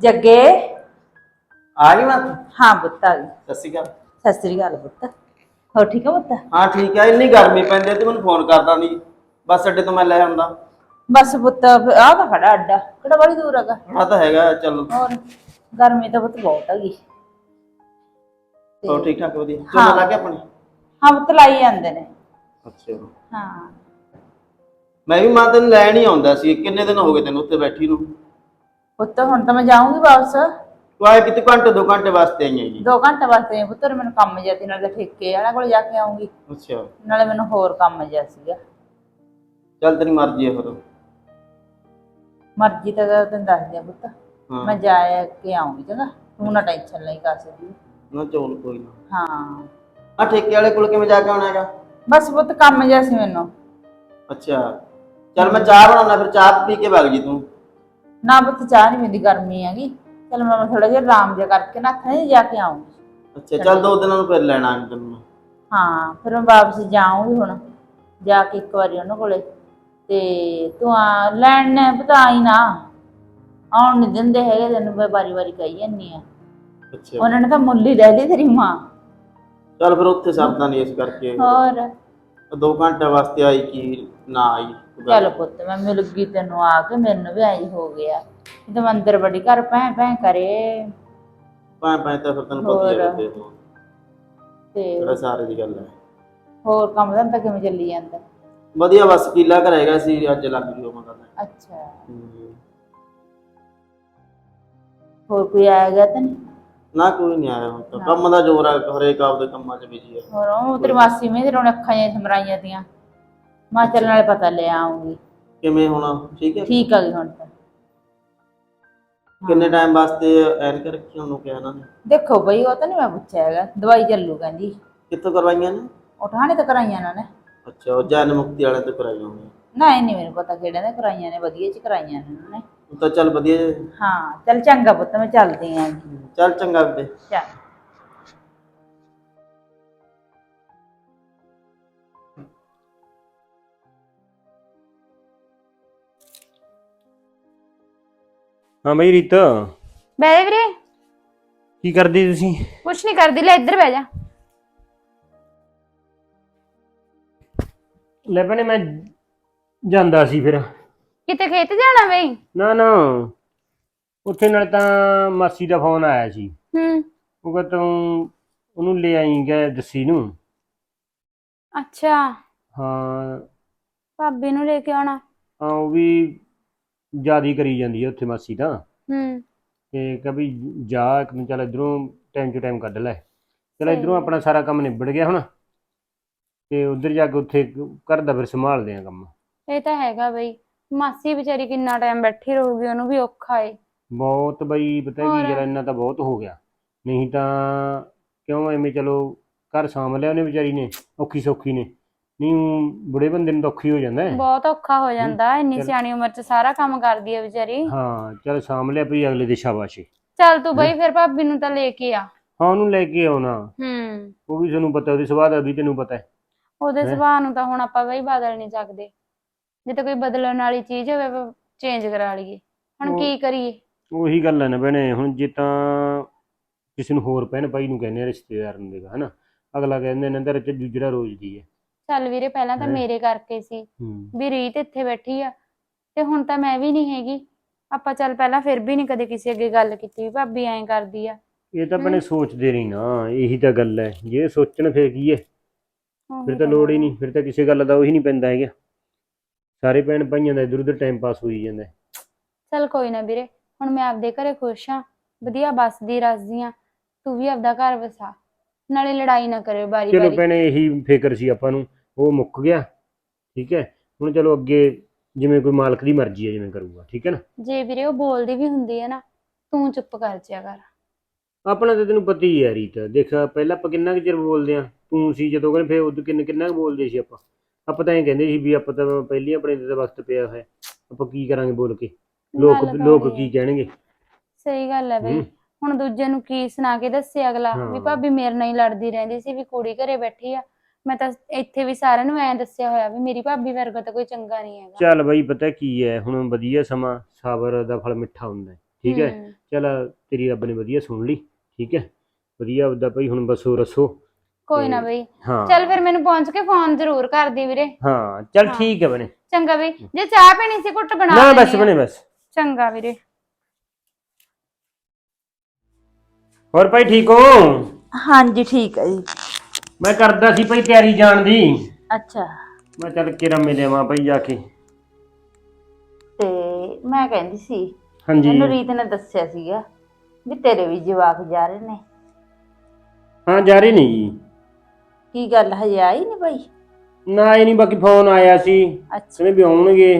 ਜੱਗੇ? ਆ ਗਈ ਮਾਂ? ਹਾਂ ਪੁੱਤ ਆ ਗਈ। ਸ਼੍ਰੀ ਅਕਾਲ। ਸਤਿ ਸ੍ਰੀ ਅਕਾਲ ਪੁੱਤ। ਹੋ ਠੀਕ ਆ ਪੁੱਤ? ਹਾਂ ਠੀਕ ਹੈ ਇੰਨੀ ਗਰਮੀ ਪੈਂਦੀ ਹੈ ਤੇ ਮੈਨੂੰ ਫੋਨ ਕਰਦਾ ਨਹੀਂ ਬਸ ਅੱਡੇ ਤੋਂ ਮੈਂ ਲੈ ਆਉਂਦਾ। ਬਸ ਪੁੱਤ ਆ ਤਾਂ ਖੜਾ ਅੱਡਾ। ਕਿਹੜਾ ਬੜੀ ਦੂਰ ਹੈਗਾ? ਆ ਤਾਂ ਹੈਗਾ ਚੱਲ। ਹੋਰ ਗਰਮੀ ਤਾਂ ਪੁੱਤ ਬਹੁਤ ਹੈਗੀ। ਹੋਰ ਠੀਕ ਠਾਕ ਵਧੀਆ। ਲੱਗ ਗਿਆ ਆਪਣੇ। ਹਾਂ ਪੁੱਤ ਲਾਈ ਜਾਂਦੇ ਨੇ। ਅੱਛਾ। ਹਾਂ। ਮੈਂ ਵੀ ਮਾਂ ਤੈਨੂੰ ਲੈਣ ਹੀ ਆਉਂਦਾ ਸੀ। ਕਿੰਨੇ ਦਿਨ ਹੋ ਗਏ ਤੈਨੂੰ ਉੱਥੇ ਬੈਠੀ ਨੂੰ? ਪੁੱਤ ਹੁਣ ਤਾਂ ਮੈਂ ਜਾਊਂਗੀ ਵਾਪਸ। ਤੂੰ ਆਏ ਕਿਤੇ ਘੰਟੇ ਦੋ ਘੰਟੇ ਵਾਸਤੇ ਆਈ ਹੈਗੀ। ਦੋ ਘੰਟੇ ਵਾਸਤੇ ਪੁੱਤਰ ਮੈਨੂੰ ਕੰਮ ਜਿਹਾ ਸੀ ਨਾਲੇ ਠੇਕੇ ਵਾਲਾ ਕੋਲ ਜਾ ਕੇ ਆਉਂਗੀ ਅੱਛਾ। ਨਾਲੇ ਮੈਨੂੰ ਹੋਰ ਕੰਮ ਜਿਹਾ ਸੀਗਾ। ਚੱਲ ਤੇਰੀ ਮਰਜ਼ੀ ਹੈ ਫਿਰ। ਮਰਜ਼ੀ ਤਾਂ ਤੈਨੂੰ ਦੱਸ ਦਿਆਂ ਪੁੱਤ। ਹਾਂ। ਮੈਂ ਜਾ ਕੇ ਆਉਂਗੀ ਚੰਗਾ। ਤੂੰ ਨਾ ਟੈਨਸ਼ਨ ਲਈ ਕਾਸੇ ਦੀ। ਨਾ ਚੋਲ ਕੋਈ ਨਾ। ਹਾਂ। ਆ ਠੇਕੇ ਵਾਲੇ ਕੋਲ ਕਿਵੇਂ ਜਾ ਕੇ ਆਉਣਾ ਹੈਗਾ? ਬਸ ਪੁੱਤ ਕੰਮ ਜਿਹਾ ਸੀ ਮੈਨੂੰ। ਅੱਛਾ। ਚੱਲ ਮੈਂ ਚਾਹ ਬਣਾਉਣਾ ਫਿਰ ਚਾਹ ਪੀ ਕੇ ਵਗ ਜੀ ਤੂੰ। ਨਾ ਪੁੱਤ ਚਾਹ ਨਹੀਂ ਮੇਰੀ ਗਰਮੀ ਹੈਗੀ। ਚਲ ਮੈਂ ਥੋੜਾ ਜਿਹਾ ਆਰਾਮ ਜਿਹਾ ਕਰਕੇ ਨਾ ਖਾਣੇ ਜਾ ਕੇ ਆਉਂਗੀ ਅੱਛਾ ਚੱਲ ਦੋ ਦਿਨਾਂ ਨੂੰ ਫਿਰ ਲੈਣਾ ਤੈਨੂੰ ਮੈਂ। ਹਾਂ ਫਿਰ ਮੈਂ ਵਾਪਸ ਜਾਊਂਗੀ ਹੁਣ ਜਾ ਕੇ ਇੱਕ ਵਾਰੀ ਉਹਨਾਂ ਕੋਲੇ। ਤੇ ਤੂੰ ਆ ਲੈਣ ਨੇ ਪਤਾ ਹੀ ਨਾ ਆਉਣ ਨਹੀਂ ਦਿੰਦੇ ਹੈਗੇ ਤੈਨੂੰ ਮੈਂ ਵਾਰੀ ਵਾਰੀ ਕਹੀ ਜਾਂਦੀ ਆ ਅੱਛਾ। ਉਹਨਾਂ ਨੇ ਤਾਂ ਮੁੱਲ ਹੀ ਲੈ ਲਈ ਤੇਰੀ ਮਾਂ। ਚੱਲ ਫਿਰ ਉੱਥੇ ਸਰਦਾ ਨਹੀਂ ਇਸ ਕਰਕੇ। ਹੋਰ? ਦੋ ਘੰਟੇ ਵਾਸਤੇ ਆਈ ਕੀ ਨਾ ਆਈ? ਚੱਲ ਪੁੱਤ ਮੈਂ ਮਿਲ ਗਈ ਤੈਨੂੰ ਆ ਕੇ ਮੈਨੂੰ ਵੀ ਆਈ ਹੋ ਗਿਆ। ਤੇ ਅੰਦਰ ਬੜੀ ਘਰ ਭੈਂ ਭੈਂ ਕਰੇ। ਭਾਂ ਭਾਂ ਤਾਂ ਫਿਰ ਤੈਨੂੰ ਪਤਾ ਹੀ ਹੈ ਤੋਂ। ਤੇ ਜਿਹੜਾ ਸਾਰੇ ਦੀ ਗੱਲ ਹੈ ਹੋਰ ਕੰਮ ਧੰਦਾ ਕਿਵੇਂ ਚੱਲੀ ਜਾਂਦਾ? ਵਧੀਆ ਬਸ ਕੀਲਾ ਕਰੇਗਾ ਸੀ ਅੱਜ ਲੱਗ ਜੂ ਮੈਂ ਕਹਿੰਦਾ ਅੱਛਾ। ਹੋਰ ਕੋਈ ਆਇਆ ਗਿਆ ਤਾਂ ਨਹੀਂ? ਨਾ ਕੋਈ ਨਹੀਂ ਆਇਆ ਹੁਣ ਤਾਂ। ਕੰਮ ਦਾ ਜ਼ੋਰ ਹੈ ਹਰੇਕ ਆਪਦੇ ਕੰਮਾਂ 'ਚ ਬਿਜ਼ੀ ਹੈ ਹੋਰ ਉਹ ਤੇਰੀ ਮਾਸੀ ਮੇ ਤੇ ਰੋਣ ਅੱਖਾਂ ਜਿਹੀਆਂ ਸਮਰਾਈਆਂ ਦੀਆਂ ਮਾਂ ਚੱਲਣ ਵਾਲੇ ਪਤਾ ਲੈ ਆਉਂਗੀ। ਕਿਵੇਂ ਹੋਣਾ? ਠੀਕ ਹੈ? ਠੀਕ ਆ ਗਈ ਹੁਣ ਤਾਂ। ਕਿੰਨੇ ਟਾਈਮ ਵਾਸਤੇ ਐਨਕ ਰੱਖੀ ਉਹਨੂੰ ਕਿਹਾ ਇਹਨਾਂ ਨੇ? ਦੇਖੋ ਬਈ ਉਹ ਤਾਂ ਨਹੀਂ ਮੈਂ ਪੁੱਛਿਆ ਹੈਗਾ। ਦਵਾਈ ਚੱਲੂ ਕਹਿੰਦੀ। ਕਿੱਥੋਂ ਕਰਵਾਈਆਂ ਨੇ? ਉਠਾਣੇ ਤਾਂ ਕਰਾਈਆਂ ਇਹਨਾਂ ਨੇ ਅੱਛਾ ਉਹ ਜਨ ਮੁਕਤੀ ਵਾਲੇ ਤੋਂ ਕਰਾਈਆਂ ਹੋਣੀਆਂ। ਨਾ ਇਹ ਨਹੀਂ ਮੈਨੂੰ ਪਤਾ ਕਿਹੜੇ ਨੇ ਕਰਾਈਆਂ ਨੇ ਵਧੀਆ ਚ ਕਰਾਈਆਂ ਨੇ ਉਹਨਾਂ। ਨੇ ਉਹ ਤਾਂ ਚੱਲ ਵਧੀਆ ਜੇ। ਹਾਂ ਚੱਲ ਚੰਗਾ ਪੁੱਤ ਮੈਂ ਚੱਲਦੀ ਆਂ। ਚੱਲ ਚੰਗਾ ਬੇ ਚੱਲ। ਹਾਂ ਬਈ ਰੀਤ। ਬਹਿ ਜਾ ਵੀਰੇ। ਕੀ ਕਰਦੀ ਤੁਸੀਂ? ਕੁਛ ਨਹੀਂ ਕਰਦੀ ਲੈ ਇੱਧਰ ਬਹਿ ਜਾ। ਲੈ ਭੈਣੇ ਮੈਂ ਜਾਂਦਾ ਸੀ ਫਿਰ। ਕਿਤੇ ਖੇਤ ਜਾਣਾ ਬਈ? ਨਾ ਨਾ। ਉੱਥੇ ਨਾਲ ਤਾਂ ਮਾਸੀ ਦਾ ਫੋਨ ਆਇਆ ਸੀ। ਹੂੰ। ਉਹ ਕਹਿੰਦਾ ਤੂੰ ਉਹਨੂੰ ਲੈ ਆਈ ਗਏ ਦਸੀ ਨੂੰ। ਅੱਛਾ। ਹਾਂ। ਭਾਬੀ ਨੂੰ ਲੈ ਕੇ ਆਉਣਾ। ਹਾਂ ਉਹ ਵੀ ਜਿਆਦੀ ਕਰੀ ਜਾਂਦੀ ਹੈ ਉੱਥੇ ਮਾਸੀ ਤਾਂ। ਹੂੰ। ਤੇ ਕभी ਜਾ ਇੱਕ ਦਿਨ ਚੱਲ ਇਧਰੋਂ ਟਾਈਮ ਟੂ ਟਾਈਮ ਕੱਢ ਲੈ। ਚਲ ਸਹੀ ਇਧਰੋਂ ਹੈ। ਆਪਣਾ ਸਾਰਾ ਕੰਮ ਨਿਬੜ ਗਿਆ ਹੁਣ। ਤੇ ਉਧਰ ਜਾ ਕੇ ਉੱਥੇ ਘਰ ਦਾ ਫਿਰ ਸੰਭਾਲਦੇ ਆ ਕੰਮ। ਇਹ ਤਾਂ ਹੈਗਾ ਬਈ। ਮਾਸੀ ਵਿਚਾਰੀ ਕਿੰਨਾ ਟਾਈਮ ਬੈਠੀ ਰਹੂਗੀ ਉਹਨੂੰ ਵੀ ਔਖਾ ਏ। ਬਹੁਤ ਬਈ ਪਤਾ ਹੋਰ। ਕੀ ਯਾਰ ਇੰਨਾ ਤਾਂ ਬਹੁਤ ਹੋ ਗਿਆ। ਨਹੀਂ ਤਾਂ ਕਿਉਂ ਐਵੇਂ ਚਲੋ ਘਰ ਸਾਂਭ ਲਿਆ ਉਹਨੇ ਵਿਚਾਰੀ ਨੇ ਔਖੀ ਸੌਖੀ ਨੇ। ਨਹੀਂ ਊਂ ਬੁੜੇ ਬੰਦੇ ਨੂੰ ਤਾਂ ਔਖੀ ਹੋ ਜਾਂਦਾ ਹੈ। ਬਹੁਤ ਔਖਾ ਹੋ ਜਾਂਦਾ ਇੰਨੀ। ਸਿਆਣੀ ਉਮਰ 'ਚ ਸਾਰਾ ਕੰਮ ਕਰਦੀ ਹੈ ਵਿਚਾਰੀ। ਹਾਂ ਚਲ ਸਾਂਭ ਲਿਆ ਭਈ ਅਗਲੇ ਦੇ ਸ਼ਾਬਾਸ਼ੇ। ਚੱਲ ਤੂੰ ਬਈ ਫਿਰ ਭਾਬੀ ਨੂੰ ਤਾਂ ਲੈ ਕੇ ਆ। ਹਾਂ ਉਹਨੂੰ ਲੈ ਕੇ ਆਉਣਾ। ਹੂੰ। ਉਹ ਵੀ ਤੁਹਾਨੂੰ ਪਤਾ ਉਹਦੇ ਸੁਭਾਅ ਦਾ ਵੀ ਤੈਨੂੰ ਪਤਾ ਹੈ। ਉਹਦੇ? ਸੁਭਾਅ ਨੂੰ ਤਾਂ ਹੁਣ ਆਪਾਂ ਬਈ ਬਦਲ ਨਹੀਂ ਸਕਦੇ। ਜੇ ਤਾਂ ਕੋਈ ਬਦਲਣ ਵਾਲੀ ਚੀਜ਼ ਹੋਵੇ ਚੇਂਜ ਕਰਾ ਲਈਏ। ਹੁਣ ਉਹ- ਕੀ ਕਰੀਏ? ਉਹੀ ਗੱਲ ਹੈ ਨਾ ਭੈਣੇ ਹੁਣ ਜੇ ਤਾਂ ਕਿਸੇ ਨੂੰ ਹੋਰ ਭੈਣ ਭਾਈ ਨੂੰ ਕਹਿੰਦੇ ਆ ਰਿਸ਼ਤੇਦਾਰ ਨੂੰ ਦੇਗਾ ਹਨਾ? ਅਗਲਾ ਕਹਿੰਦੇ ਨੇ ਚ ਜਿਹੜਾ ਰੋਜ਼ ਦੀ ਹੈ। ਚੱਲ ਵੀਰੇ ਪਹਿਲਾਂ ਤਾਂ ਹੈਂ? ਮੇਰੇ ਕਰਕੇ ਸੀ ਹੂੰ। ਵੀ ਰੀਤ ਇੱਥੇ ਬੈਠੀ ਆ ਤੇ ਹੁਣ ਤਾਂ ਮੈਂ ਵੀ ਨਹੀਂ ਹੈਗੀ। ਆਪਾਂ ਚੱਲ ਪਹਿਲਾਂ ਫਿਰ ਵੀ ਨਹੀਂ ਕਦੇ ਕਿਸੇ ਅੱਗੇ ਗੱਲ ਕੀਤੀ ਵੀ ਭਾਬੀ ਐਂ ਕਰਦੀ ਆ। ਇਹ ਤਾਂ ਭੈਣੇ ਸੋਚਦੇ ਨਹੀਂ ਨਾ ਇਹੀ ਤਾਂ ਗੱਲ ਹੈ ਜੇ ਸੋਚਣ ਫਿਰ ਕੀ ਹੈ ਫਿਰ ਤਾਂ ਲੋੜ ਹੀ ਨਹੀਂ ਫਿਰ ਤਾਂ ਕਿਸੇ ਗੱਲ ਦਾ ਉਹੀ ਨਹੀਂ ਪੈਂਦਾ ਹੈਗਾ। ਸਾਰੇ ਭੈਣ ਭਾਈਆਂ ਦਾ ਇਧਰ ਉਧਰ ਟਾਈਮ ਪਾਸ ਹੋਈ ਜਾਂਦਾ ਹੈ। ਚੱਲ ਕੋਈ ਨਾ ਵੀਰੇ ਹੁਣ ਮੈਂ ਆਪਦੇ ਘਰੇ ਖੁਸ਼ ਆ ਵਧੀਆ ਬਸਦੀ ਰਸਦੀ ਆ ਤੂੰ ਵੀ ਆਪਦਾ ਘਰ ਵਸਾ। ਨਾਲੇ ਲੜਾਈ ਨਾ ਕਰਿਓ ਬਾਰੀ ਚਲੋ ਬਾਰੀ ਭੈਣੇ ਇਹੀ ਫਿਕਰ ਸੀ ਆਪਾਂ ਨੂੰ। ਉਹ ਮੁੱਕ ਗਿਆ ਠੀਕ ਹੈ? ਹੁਣ ਚਲੋ ਅੱਗੇ ਜਿਵੇਂ ਕੋਈ ਮਾਲਕ ਦੀ ਮਰਜ਼ੀ ਹੈ ਜਿਵੇਂ ਕਰੂਗਾ ਠੀਕ ਹੈ ਨਾ? ਜੇ ਵੀਰੇ ਉਹ ਬੋਲਦੀ ਵੀ ਹੁੰਦੀ ਹੈ ਨਾ ਤੂੰ ਚੁੱਪ ਕਰ ਜਿਆ ਕਰ। ਆਪਣਾ ਤਾਂ ਤੈਨੂੰ ਪਤਾ ਹੀ ਹੈ ਰੀਤ ਦੇਖ ਪਹਿਲਾਂ ਆਪਾਂ ਕਿੰਨਾ ਕੁ ਚਿਰ ਬੋਲਦੇ ਆ ਤੂੰ ਸੀ ਜਦੋਂ ਕਹਿੰਦੇ ਫਿਰ ਉਦੋਂ ਕਿੰਨਾ ਕਿੰਨਾ ਕੁ ਬੋਲਦੇ ਸੀ ਆਪਾਂ? ਆਪਾਂ ਤਾਂ ਇਹ ਕਹਿੰਦੇ ਸੀ ਵੀ ਆਪਾਂ ਤਾਂ ਪਹਿਲੀ ਆਪਣੇ ਤੇ ਤਾਂ ਵਕਤ ਪਿਆ ਹੋਇਆ ਆਪਾਂ ਕੀ ਕਰਾਂਗੇ ਬੋਲ ਕੇ? ਲੋਕ ਗੱਲ ਤਾਂ ਲੋਕ ਉਹੀ ਕੀ ਹੈ। ਕਹਿਣਗੇ? ਸਹੀ ਗੱਲ ਹੈ ਬਈ। ਹੂੰ। ਹੁਣ ਦੂਜੇ ਨੂੰ ਕੀ ਸੁਣਾ ਕੇ ਦੱਸੇ ਅਗਲਾ ਵੀ ਹਾਂ। ਭਾਬੀ ਮੇਰੇ ਨਾਲ ਹੀ ਲੜਦੀ ਰਹਿੰਦੀ ਸੀ ਵੀ ਕੁੜੀ ਘਰੇ ਬੈਠੀ ਆ ਮੈਂ ਤਾਂ ਇੱਥੇ ਵੀ ਸਾਰਿਆਂ ਨੂੰ ਐਂ ਦੱਸਿਆ ਹੋਇਆ ਵੀ ਮੇਰੀ ਭਾਬੀ ਵਰਗਾ ਤਾਂ ਕੋਈ ਚੰਗਾ ਨਹੀਂ ਹੈਗਾ। ਚੱਲ ਬਈ ਪਤਾ ਕੀ ਹੈ ਹੁਣ ਵਧੀਆ ਸਮਾਂ ਸਬਰ ਦਾ ਫਲ ਮਿੱਠਾ ਹੁੰਦਾ ਹੈ ਠੀਕ ਹੈ ਹੂੰ। ਚਲ ਤੇਰੀ ਰੱਬ ਨੇ ਵਧੀਆ ਸੁਣ ਲਈ ਠੀਕ ਹੈ ਵਧੀਆ ਆਪਦਾ ਭਾਈ ਹੁਣ ਬਸੋ ਰਸੋ। ਕੋਈ ਨਾ ਬਈ। ਹਾਂ। ਚੱਲ ਫਿਰ ਮੈਨੂੰ ਪਹੁੰਚ ਕੇ ਫੋਨ ਜ਼ਰੂਰ ਕਰਦੀ ਵੀਰੇ। ਹਾਂ ਚਲ ਹਾਂ। ਠੀਕ ਹੈ ਬਣੇ। ਚੰਗਾ ਬਈ। ਜੇ ਚਾਹ ਪੀਣੀ ਸੀ ਘੁੱਟ ਬਣਾ ਨਾ ਬਸ ਲੈਂਦੀ। ਬਣੇ ਬਸ। ਚੰਗਾ ਵੀਰੇ। ਹੋਰ ਭਾਈ ਠੀਕ ਹੋ? ਹਾਂਜੀ ਠੀਕ ਹੈ ਜੀ। ਮੈਂ ਕਰਦਾ ਸੀ ਭਾਈ ਤਿਆਰੀ ਜਾਣ ਦੀ। ਅੱਛਾ। ਮੈਂ ਚੱਲ ਕਿਰਾ ਮਿਲਿਆ ਭਾਈ ਜਾ ਕੇ। ਤੇ ਮੈਂ ਕਹਿੰਦੀ ਸੀ ਹਾਂਜੀ। ਮੈਨੂੰ ਰੀਤ ਨੇ ਦੱਸਿਆ ਸੀਗਾ ਵੀ ਤੇਰੇ ਵੀ ਜਵਾਕ ਜਾ ਰਹੇ ਨੇ। ਹਾਂ ਜਾ ਰਹੀ ਨਹੀਂ ਜੀ। ਕੀ ਗੱਲ ਹਜੇ ਆਈ ਨਹੀਂ ਭਾਈ? ਨਾ ਇਹ ਨਹੀਂ ਬਾਕੀ ਫੋਨ ਆਇਆ ਸੀ। ਅੱਛਾ। ਕਹਿੰਦੇ ਵੀ ਆਉਣਗੇ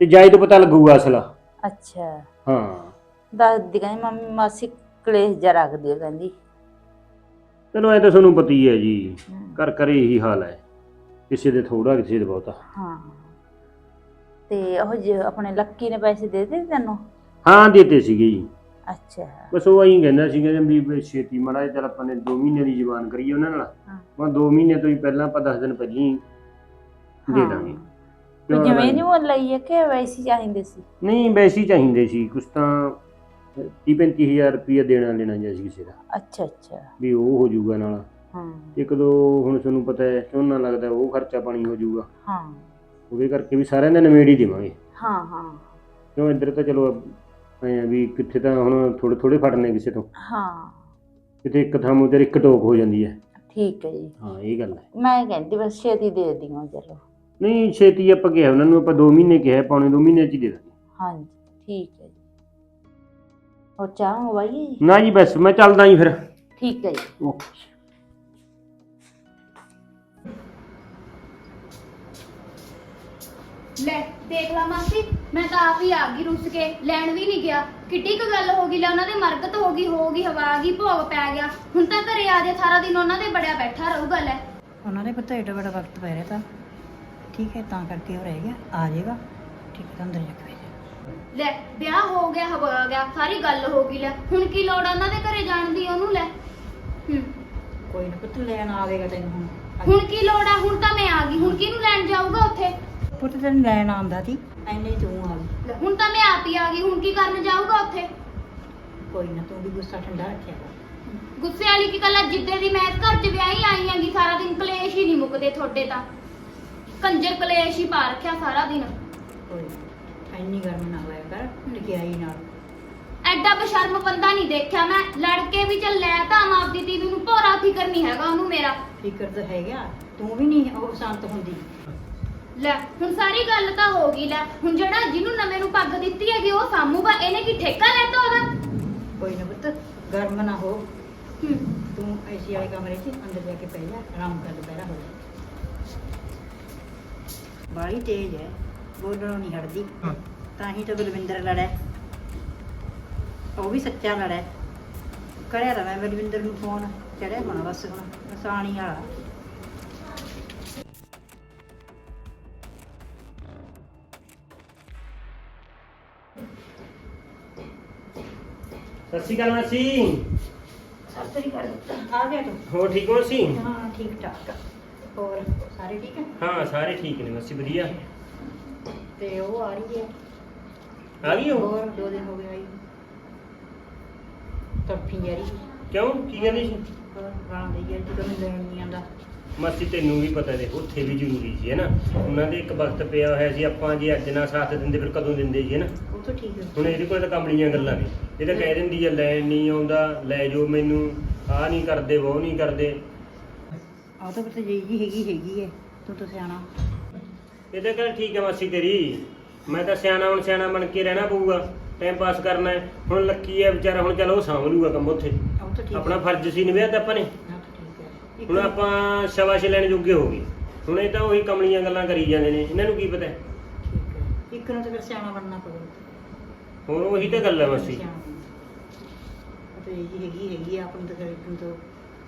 ਤੇ ਜਾਈ ਤੋਂ ਪਤਾ ਲੱਗੂਗਾ ਅਸਲ। ਅੱਛਾ। ਹਾਂ। ਦੱਸਦੀ ਕਹਿੰਦੀ ਮੰਮੀ ਮਾਸੀ ਕਲੇਸ਼ ਜਾ ਰੱਖਦੀ ਆ ਕਹਿੰਦੀ। ਚਲੋ ਇਹ ਤਾਂ ਤੁਹਾਨੂੰ ਪਤਾ ਹੀ ਜੀ। ਹਮ, ਘਰ ਘਰੇ ਇਹੀ ਹਾਲ ਹੈ। ਕਿਸੇ ਦੇ ਥੋੜਾ ਕਿਸੇ ਦੇ ਬਹੁਤਾ। ਹਾਂ। ਤੇ ਉਹ ਜੇ ਆਪਣੇ ਲੱਕੀ ਨੇ ਪੈਸੇ ਦੇ ਦਿੱਤੇ ਤੈਨੂੰ? ਹਾਂ ਦਿੱਤੇ ਸੀਗੇ ਜੀ। ਅੱਛਾ। ਬਸ ਉਹ ਐਂ ਕਹਿੰਦਾ ਸੀ ਕਿ ਵੀ ਛੇਤੀ ਮੜਾ ਚੱਲ ਆਪਾਂ ਨੇ 2 ਮਹੀਨੇ ਦੀ ਜ਼ਬਾਨ ਕਰੀਏ ਉਹਨਾਂ ਨਾਲ। ਹਾਂ। ਮੈਂ 2 ਮਹੀਨੇ ਤੋਂ ਹੀ ਪਹਿਲਾਂ ਆਪਾਂ 10 ਦਿਨ ਪਹਿਲਾਂ ਹੀ ਦੇ ਦਾਂਗੇ। ਤੂੰ ਕਿਉਂ ਜਿਵੇਂ ਲੜਾਈ? ਨਹੀਂ ਉਹ ਲਈ ਹੈ ਕਿ ਵੈਸੀ ਚਾਹੀਦੇ ਸੀ? ਨਹੀਂ ਵੈਸੇ ਹੀ ਚਾਹੀਦੇ ਸੀ। ਕੁਛ ਤਾਂ 30 35000 ਰੁਪਏ ਦੇਣਾ ਲੈਣਾ ਜਾਂ ਸੀ ਕਿਸੇ ਦਾ। ਅੱਛਾ ਅੱਛਾ। ਵੀ ਉਹ ਹੋ ਜਾਊਗਾ ਨਾਲ। ਹਾਂ। ਇੱਕ ਦੋ ਹੁਣ ਤੁਹਾਨੂੰ ਪਤਾ ਹੈ ਝੋਨਾ ਲੱਗਦਾ ਉਹ ਖਰਚਾ ਪਾਣੀ ਹੋ ਜਾਊਗਾ। ਹਾਂ। ਉਹਦੇ ਕਰਕੇ ਵੀ ਸਾਰਿਆਂ ਦਾ ਨਵੇੜ ਹੀ ਦੇਵਾਂਗੇ। ਹਾਂ ਹਾਂ। ਕਿਉਂ ਇੱਧਰ ਤਾਂ ਚਲੋ ਐਂ ਆ ਵੀ ਕਿੱਥੇ ਤਾਂ ਹੁਣ ਥੋੜੇ ਥੋੜੇ ਫੜਨੇ ਕਿਸੇ ਤੋਂ। ਹਾਂ। ਕਿਤੇ ਇੱਕ ਥਾਂ ਉਧਰ ਇੱਕ ਟੋਕ ਹੋ ਜਾਂਦੀ ਹੈ। ਠੀਕ ਹੈ ਜੀ। ਹਾਂ ਇਹ ਗੱਲ ਹੈ। ਮੈਂ ਕਹਿੰਦੀ ਬਸ ਛੇਤੀ ਦੇ ਦਿਓ ਚਲੋ। ਨਹੀਂ ਛੇਤੀ ਆਪਾਂ ਕਿਹਾ ਉਹਨਾਂ ਨੂੰ ਆਪਾਂ 2 ਮਹੀਨੇ ਕਿਹਾ ਪੌਣੇ 2 ਮਹੀਨੇ ਚ ਹੀ ਦੇ ਦਾਂਗੇ। ਹਾਂਜੀ ਠੀਕ ਹੈ। ਹੋਰ ਚਾਹ ਮੰਗਵਾਈਏ ਜੀ? ਨਾ ਜੀ ਬਸ ਮੈਂ ਚੱਲਦਾ ਜੀ ਫਿਰ। ਠੀਕ ਹੈ ਜੀ। ਓਕੇ। ਲੈ ਦੇਖ ਲਾ ਮਾਸੀ ਮੈਂ ਤਾਂ ਆਪ ਹੀ ਆ ਗਈ ਰੁੱਸ ਕੇ ਲੈਣ ਵੀ ਨਹੀਂ ਗਿਆ। ਕਿੱਡੀ ਕੁ ਗੱਲ ਹੋ ਗਈ ਲੈ ਉਹਨਾਂ ਦੇ ਮਰਕਤ ਹੋ ਗਈ ਹੋ ਗਈ ਹਵਾ ਆ ਗਈ ਭੋਗ ਪੈ ਗਿਆ। ਹੁਣ ਤਾਂ ਘਰੇ ਆ ਜੇ ਸਾਰਾ ਦਿਨ ਉਹਨਾਂ ਦੇ ਬੜਿਆ ਬੈਠਾ ਰਹੂਗਾ ਲੈ। ਉਹਨਾਂ ਦੇ ਪੁੱਤ ਏਡਾ ਬੜਾ ਵਕਤ ਪੈ ਰਿਹਾ ਤਾਂ। ਠੀਕ ਹੈ ਤਾਂ ਕਰਕੇ ਉਹ ਰਹਿ ਗਿਆ ਆ ਜਾਏਗਾ। ਠੀਕ ਹੈ ਤਾਂ ਅੰਦਰ ਜਾ ਕੇ ਬਹਿ ਜਾ ਲੈ ਵਿਆਹ ਹੋ ਗਿਆ ਹਵਾ ਆ ਗਿਆ ਸਾਰੀ ਗੱਲ ਹੋ ਗਈ ਲੈ। ਹੁਣ ਕੀ ਲੋੜ ਆ ਉਹਨਾਂ ਦੇ ਘਰੇ ਜਾਣ ਦੀ ਉਹਨੂੰ ਲੈ? ਹੂੰ। ਕੋਈ ਨਾ ਪੁੱਤ ਲੈਣ ਆਵੇਗਾ ਤੈਨੂੰ ਹੁਣ। ਹੁਣ ਕੀ ਲੋੜ ਆ? ਹੁਣ ਤਾਂ ਮੈਂ ਆ ਗਈ। ਹੁਣ ਕਿਹਨੂੰ ਲੈਣ ਜਾਊਗਾ ਉੱਥੇ? ਪੁੱਤ ਤੈਨੂੰ ਲੈਣ ਆਉਂਦਾ ਸੀ। ਐਨੇ ਤੂੰ ਆ ਗਈ। ਲੈ, ਹੁਣ ਤਾਂ ਮੈਂ ਆਪ ਹੀ ਆ ਗਈ। ਹੁਣ ਕੀ ਕਰਨ ਜਾਊਗਾ ਉੱਥੇ? ਕੋਈ ਨਾ ਤੂੰ ਵੀ ਗੁੱਸਾ ਠੰਡਾ ਰੱਖਿਆ ਕਰ। ਗੁੱਸੇ ਵਾਲੀ ਕੀ ਗੱਲ ਆ? ਜਿੱਦੇ ਦੀ ਮੈਂ ਇਸ ਘਰ 'ਚ ਵਿਆਹੀ ਆਈ ਆਂਗੀ ਸਾਰਾ ਦਿਨ ਕਲੇਸ਼ ਹੀ ਨਹੀਂ ਮੁੱਕਦੇ ਤੁਹਾਡੇ ਤਾਂ। ਕੰਜਰ ਕਲੇਸ਼ ਹੀ ਪਾ ਰੱਖਿਆ ਸਾਰਾ ਦਿਨ। ਕੋਈ ਨਾ। ਐਨੀ ਗਰਮ ਨਾ ਹੋਇਆ ਕਰ ਟਕਿਆਈ ਨਾਲ। ਐਡਾ ਬਸ਼ਰਮ ਬੰਦਾ ਨਹੀਂ ਦੇਖਿਆ ਮੈਂ। ਲੜ ਕੇ ਵੀ ਚੱਲ ਲੈ ਤਾਂ ਆਪਦੀ ਦੀਦੀ ਨੂੰ ਭੋਰਾ ਫਿਕਰ ਨਹੀਂ ਹੈਗਾ ਉਹਨੂੰ ਮੇਰਾ। ਫਿਕਰ ਤਾਂ ਹੈਗਾ ਤੂੰ ਵੀ ਨਹੀਂ ਉਹ ਸ਼ਾਂਤ ਹੁੰਦੀ। ਲੈ ਹੁਣ ਸਾਰੀ ਗੱਲ ਤਾਂ ਹੋ ਗਈ ਲੈ। ਹੁਣ ਜਿਹੜਾ ਜਿਹਨੂੰ ਨਵੇਂ ਨੂੰ ਪੱਗ ਦਿੱਤੀ ਹੈਗੀ ਉਹ ਸਾਮੂਗਾ ਇਹਨੇ ਕੀ ਠੇਕਾ ਲੈਤਾ ਉਹਦਾ? ਕੋਈ ਨਾ ਪੁੱਤ ਗਰਮ ਨਾ ਹੋ। ਹੂੰ, ਤੂੰ ਐਸੀ ਵਾਲੇ ਕਮਰੇ 'ਚ ਅੰਦਰ ਜਾ ਕੇ ਪੈ ਜਾ ਆਰਾਮ ਕਰ ਦੁਪਹਿਰਾ ਹੋ ਜਾ। ਬਾਈ ਤੇਜ਼ ਹੈ। ਬੋਲਣੋਂ ਨਹੀਂ ਹਟਦੀ। ਤਾਂ ਹੀ ਤਾਂ ਬਲਵਿੰਦਰ ਲੜਿਆ। ਉਹ ਵੀ ਸੱਚਾ ਲੜਿਆ। ਕਰਿਆ ਤਾਂ ਮੈਂ ਬਲਵਿੰਦਰ ਨੂੰ ਫੋਨ ਚੜਿਆ ਹੋਣਾ ਬਸ ਹੁਣ ਆਸਾਨੀ ਵਾਲਾ ਸਤਿ ਸ਼੍ਰੀ ਅਕਾਲ ਮਾਸੀ। ਸਤਿ ਕਰ ਆ ਗਿਆ ਤੂੰ? ਹੋਰ ਠੀਕ ਹੋ ਸੀ ਹਾਂ ਠੀਕ ਠਾਕ ਹੋਰ ਸਾਰੇ ਠੀਕ ਹੈ? ਹਾਂ ਸਾਰੇ ਠੀਕ ਨੇ ਮਾਸੀ ਵਧੀਆ। ਤੇ ਉਹ ਆ ਰਹੀ ਹੈ। ਆ ਗਈ ਹੋ ਹੋਰ ਦੋ ਦਿਨ ਹੋ ਗਏ ਆਈ ਤੜਫੀ ਜਾ ਰਹੀ ਕਿਉਂ? ਕੀ ਕਹਿੰਦੀ ਸੀ? ਹੋਰ ਗਾਲਾਂ ਦੇਈ ਜਾਂਦੀ ਤੈਨੂੰ ਲੈਣ ਨਹੀਂ ਆਉਂਦਾ। ਮਾਸੀ ਤੈਨੂੰ ਵੀ ਪਤਾ ਦੇ ਉੱਥੇ ਵੀ ਜ਼ਰੂਰੀ ਸੀ ਹੈ ਨਾ? ਉਹਨਾਂ ਦੇ ਇੱਕ ਵਕਤ ਪਿਆ ਹੋਇਆ ਸੀ ਆਪਾਂ ਜੇ ਅੱਜ ਨਾ ਸਾਥ ਦਿੰਦੇ ਫਿਰ ਕਦੋਂ ਦਿੰਦੇ ਜੀ ਹੈ ਨਾ? ਉਹ ਤਾਂ ਠੀਕ ਹੈ। ਹੁਣ ਇਹਦੇ ਕੋਲ ਤਾਂ ਕੰਪਨੀਆਂ ਗੱਲਾਂ ਨੇ। ਇਹ ਤਾਂ ਕਹਿ ਦਿੰਦੀ ਹੈ ਲੈਣ ਨਹੀਂ ਆਉਂਦਾ ਲੈ ਜਾਓ ਮੈਨੂੰ ਆਹ ਨਹੀਂ ਕਰਦੇ ਉਹ ਨਹੀਂ ਕਰਦੇ। ਆਹ ਤਾਂ ਪਤਾ ਜੀ ਜੀ ਹੈਗੀ ਹੈਗੀ ਹੈ ਤੂੰ ਤਾਂ ਸਿਆਣਾ। ਇਹ ਤਾਂ ਗੱਲ ਠੀਕ ਹੈ ਮਾਸੀ ਤੇਰੀ। ਮੈਂ ਤਾਂ ਸਿਆਣਾ ਹੁਣ ਸਿਆਣਾ ਬਣ ਕੇ ਰਹਿਣਾ ਪਊਗਾ। ਟਾਈਮ ਪਾਸ ਕਰਨਾ ਹੈ। ਹੁਣ ਲੱਕੀ ਹੈ ਵਿਚਾਰਾ ਹੁਣ ਚਲੋ ਉਹ ਸਾਂਭ ਲੂਗਾ ਕੰਮ ਉੱਥੇ। ਉਹ ਤਾਂ ਠੀਕ ਆਪਣਾ ਹੈ ਫਰਜ਼ ਸੀ ਨਿਭਾਇਆ ਤਾਂ ਆਪਾਂ ਨੇ। ਆਹ ਤਾਂ ਠੀਕ ਹੈ। ਇੱਕ ਹੁਣ ਆਪਾਂ ਸ਼ਾਬਾਸ਼ ਲੈਣ ਜੋਗੇ ਹੋ ਗਏ। ਹੁਣ ਇਹ ਤਾਂ ਉਹੀ ਕਮਲੀਆਂ ਗੱਲਾਂ ਕਰੀ ਜਾਂਦੇ ਨੇ। ਇਹਨਾਂ ਨੂੰ ਕੀ ਪਤਾ ਠੀਕ ਹੈ। ਇੱਕ ਨੂੰ ਤਾਂ ਫਿਰ ਸਿਆਣਾ ਬਣਨਾ ਪਊਗਾ। ਹੁਣ ਉਹੀ ਤਾਂ ਗੱਲ ਹੈ ਮਾਸੀ। ਸਿਆਣਾ ਬਣਨਾ। ਉਹ ਤਾਂ ਜੀ ਹੈਗੀ ਹੈਗੀ ਹੈ, ਆਪਾਂ ਨੂੰ ਤਾਂ ਫਿਰ ਇੱਕ ਨੂੰ ਤਾਂ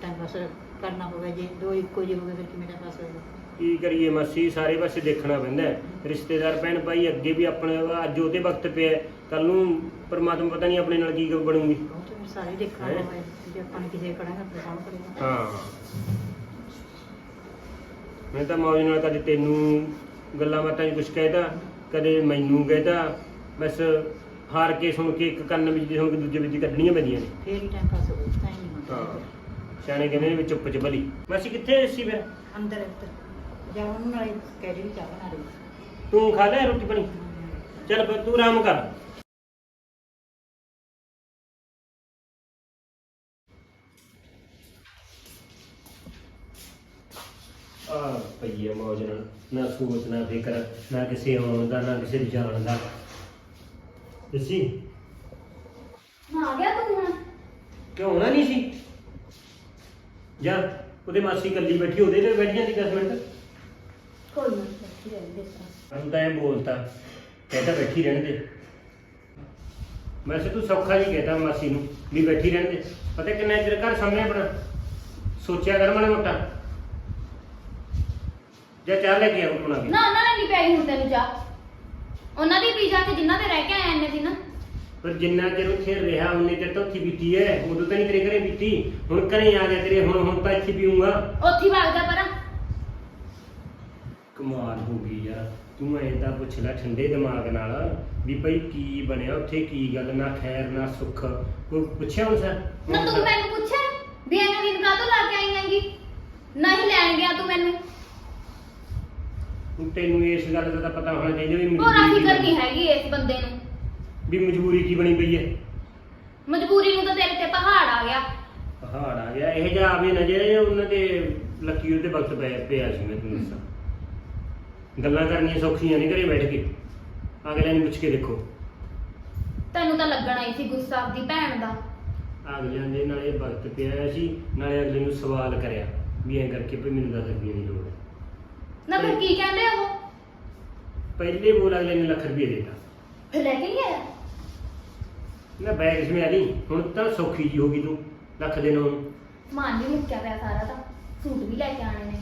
ਟਾਈਮ ਪਾਸ ਕਰਨਾ ਪਊਗਾ। ਜੇ ਦੋ ਇੱਕੋ ਜਿਹੇ ਹੋ ਗਏ ਫਿਰ ਕਿਵੇਂ ਟਾਈਮ ਪਾਸ ਹੋਏਗਾ? ਕੀ ਕਰੀਏ ਮਾਸੀ? ਸਾਰੇ ਪਾਸੇ ਦੇਖਣਾ ਪੈਂਦਾ ਹੈ। ਰਿਸ਼ਤੇਦਾਰ ਭੈਣ ਭਾਈ ਅੱਗੇ ਵੀ ਆਪਣੇ ਅੱਜ ਉਹਦੇ ਵਕਤ ਪਿਆ ਕੱਲ ਨੂੰ ਪਰਮਾਤਮਾ ਪਤਾ ਨਹੀਂ ਆਪਣੇ ਨਾਲ ਕੀ ਬਣੂਗੀ। ਉਹ ਤਾਂ ਫਿਰ ਸਾਰੇ ਦੇਖਣਾ ਹੈਂ? ਪਊਗਾ ਜੇ ਆਪਾਂ ਨੇ ਕਿਸੇ ਕਰਾਂਗੇ ਆਪਣੇ ਕੌਣ ਕਰੇਗਾ ਹਾਂ। ਮੈਂ ਤਾਂ ਮੌਜ ਨਾਲ ਕਦੇ ਤੈਨੂੰ ਗੱਲਾਂ ਬਾਤਾਂ 'ਚ ਕੁਝ ਕਹਿਦਾ ਕਦੇ ਮੈਨੂੰ ਕਹਿਦਾ ਬਸ ਹਾਰ ਕੇ ਸੁਣ ਕੇ ਇੱਕ ਕੰਨ ਵਿੱਚ ਦੀ ਸੁਣ ਕੇ ਦੂਜੇ ਵਿੱਚ ਦੀ ਕੱਢਣੀਆਂ ਪੈਂਦੀਆਂ ਨੇ। ਫੇਰ ਹੀ ਟਾਈਮ ਪਾਸ ਹੋਊ ਤਾਂ ਹੀ ਨਹੀਂ ਹੁੰਦਾ। ਹਾਂ ਸਿਆਣੇ ਕਹਿੰਦੇ ਨੇ ਵੀ ਚੁੱਪ ਚ ਭਲੀ ਮਾਸੀ ਕਿੱਥੇ ਸੀ ਫਿਰ? ਅੰਦਰ ਅੰਦਰ। ਜਾ ਉਹਨੂੰ ਨਾਲੇ ਕਹਿ ਵੀ ਚਾਹ ਬਣਾ ਦੇ ਤੂੰ ਖਾ ਲੈ ਰੋਟੀ ਪਾਣੀ। ਚੱਲ ਫਿਰ ਤੂੰ ਆਰਾਮ ਕਰ। ਆ ਪਈਏ ਮੌਜ ਨਾਲ ਨਾ ਸੋਚ ਨਾ ਫਿਕਰ ਨਾ ਕਿਸੇ ਆਉਣ ਦਾ ਨਾ ਕਿਸੇ ਜਾਣ ਦਾ। ਤੁਸੀਂ ਆ ਗਿਆ ਤੂੰ ਹੁਣ? ਕਿਉਂ ਹੋਣਾ ਨਹੀਂ ਸੀ? ਜਾ ਉਹਦੇ ਮਾਸੀ ਕੱਲੀ ਬੈਠੀ ਉਹਦੇ ਤੇ ਬੈਠ ਜਾਂਦੀ 10 ਮਿੰਟ। ਕੋਈ ਨਾ ਬੈਠੀ ਰਹਿ ਦੇਖਾਂ ਅਨ ਤਾਂ ਬੋਲਤਾ ਕਹਿੰਦਾ ਬੈਠੀ ਰਹਿਣ ਦੇ। ਵੈਸੇ ਤੂੰ ਸੌਖਾ ਹੀ ਕਹਿਤਾ ਮਾਸੀ ਨੂੰ ਵੀ ਬੈਠੀ ਰਹਿਣ ਦੇ। ਪਤਾ ਕਿੰਨਾ ਚਿਰ ਘਰ ਸਾਹਮਣੇ ਆਪਣਾ? ਸੋਚਿਆ ਕਰ ਮਾੜਾ ਮੋਟਾ। ਜਾਂ ਚਾਹ ਲੈ ਕੇ ਆਉਂ ਬਣਾ ਕੇ ਨਾ ਉਹਨਾਂ ਨੇ ਨਹੀਂ ਪਿਆਈ ਹੁਣ ਤੈਨੂੰ ਚਾਹ। ਉਹਨਾਂ ਦੀ ਪੀ ਜਾ ਕੇ ਜਿਨ੍ਹਾਂ ਦੇ ਰਹਿ ਕੇ ਆਏ ਇੰਨੇ ਦਿਨ। ਪਰ ਜਿੰਨਾ ਚਿਰ ਉੱਥੇ ਰਿਹਾ ਉਹਨੇ ਚਿਰ ਤਾਂ ਉੱਥੇ ਬੀਤੀ ਹੈ। ਉਦੋਂ ਤਾਂ ਨਹੀਂ ਤੇਰੇ ਘਰੇ ਬੀਤੀ। ਹੁਣ ਘਰੇ ਆ ਗਿਆ ਤੇਰੇ ਹੁਣ ਹੁਣ ਤਾਂ ਇੱਥੇ ਪੀਊਂਗਾ। ਉੱਥੇ ਹੀ ਵਗ ਜਾ ਪਰਾਂ। ਕਮਾਲ ਹੋ ਗਈ ਯਾਰ ਤੂੰ ਐਂ ਤਾਂ ਪੁੱਛ ਲੈ ਠੰਡੇ ਦਿਮਾਗ ਨਾਲ ਵੀ ਭਈ ਕੀ ਬਣਿਆ ਉੱਥੇ ਕੀ ਗੱਲ ਨਾ ਖੈਰ ਨਾ ਸੁੱਖ। ਕੋਈ ਪੁੱਛਿਆ ਹੁਣ ਸਰ? ਨਾ ਤੂੰ ਮੈਨੂੰ ਪੁੱਛਿਆ ਵੀ ਇਹਨਾਂ ਦਿਨ ਕਾਹਤੋਂ ਲਾ ਕੇ ਆਈ ਹੈਗੀ? ਨਹੀਂ ਲੈਣ ਗਿਆ ਤੂੰ ਮੈਨੂੰ। ਹੁਣ ਤੈਨੂੰ ਇਸ ਗੱਲ ਦਾ ਤਾਂ ਪਤਾ ਹੋਣਾ ਚਾਹੀਦਾ ਵੀ ਹੋਰ ਮਜਬੂਰੀ ਫਿਕਰ ਕੀ ਨਹੀਂ ਹੈਗੀ ਇਸ ਬੰਦੇ ਨੂੰ। ਵੀ ਮਜਬੂਰੀ ਕੀ ਬਣੀ ਪਈ ਹੈ? ਮਜਬੂਰੀ ਨੂੰ ਤਾਂ ਤੇਰੇ ਤੇ ਪਹਾੜ ਆ ਗਿਆ। ਪਹਾੜ ਆ ਗਿਆ। ਇਹ ਜਿਹਾ ਆਵੇ ਨਾ ਜਿਹੜੇ ਉਹਨਾਂ ਦੇ ਲੱਕੀ ਉਹਦੇ ਵਕਤ ਪਿਆ ਪਿਆ ਸੀ ਮੈਂ ਤੁਹਾਨੂੰ ਦੱਸਾਂ। ਗੱਲਾਂ ਕਰਨੀਆਂ ਸੌਖੀਆਂ ਨਹੀਂ ਘਰੇ ਬੈਠ ਕੇ। ਅਗਲੇ ਨੂੰ ਪੁੱਛ ਕੇ ਦੇਖੋ। ਤੈਨੂੰ ਤਾਂ ਲੱਗਣਾ ਹੀ ਸੀ ਗੁੱਸਾ ਆਪਦੀ ਭੈਣ ਦਾ। ਅਗਲਿਆਂ ਦੇ ਨਾਲੇ ਵਕਤ ਪਿਆ ਸੀ ਨਾਲੇ ਅਗਲੇ ਨੂੰ ਸਵਾਲ ਕਰਿਆ ਵੀ ਐਂ ਕਰਕੇ ਭਈ ਮੈਨੂੰ 10 ਰੁਪਏ ਦੀ ਲੋੜ ਹੈ। ਨਾ ਫਿਰ ਕੀ ਕਹਿੰਦੇ ਉਹ? ਪਹਿਲੇ ਬੋਲ ਅਗਲੇ ਨੇ ਲੱਖ ਰੁਪਏ ਦੇਤਾ। ਫਿਰ ਲੈ ਕੇ ਨਹੀਂ ਆਇਆ? ਨਾ ਬੈਗ ਸਮਿਆ ਨਹੀਂ ਹੁਣ ਤਾਂ ਸੌਖੀ ਜੀ ਹੋ ਗਈ ਤੂੰ ਲੱਖ ਦੇ ਨੂੰ। ਸਮਾਨ ਵੀ ਮੁੱਕਿਆ ਪਿਆ ਸਾਰਾ ਤਾਂ ਸੂਟ ਵੀ ਲੈ ਕੇ ਆਣੇ ਨੇ।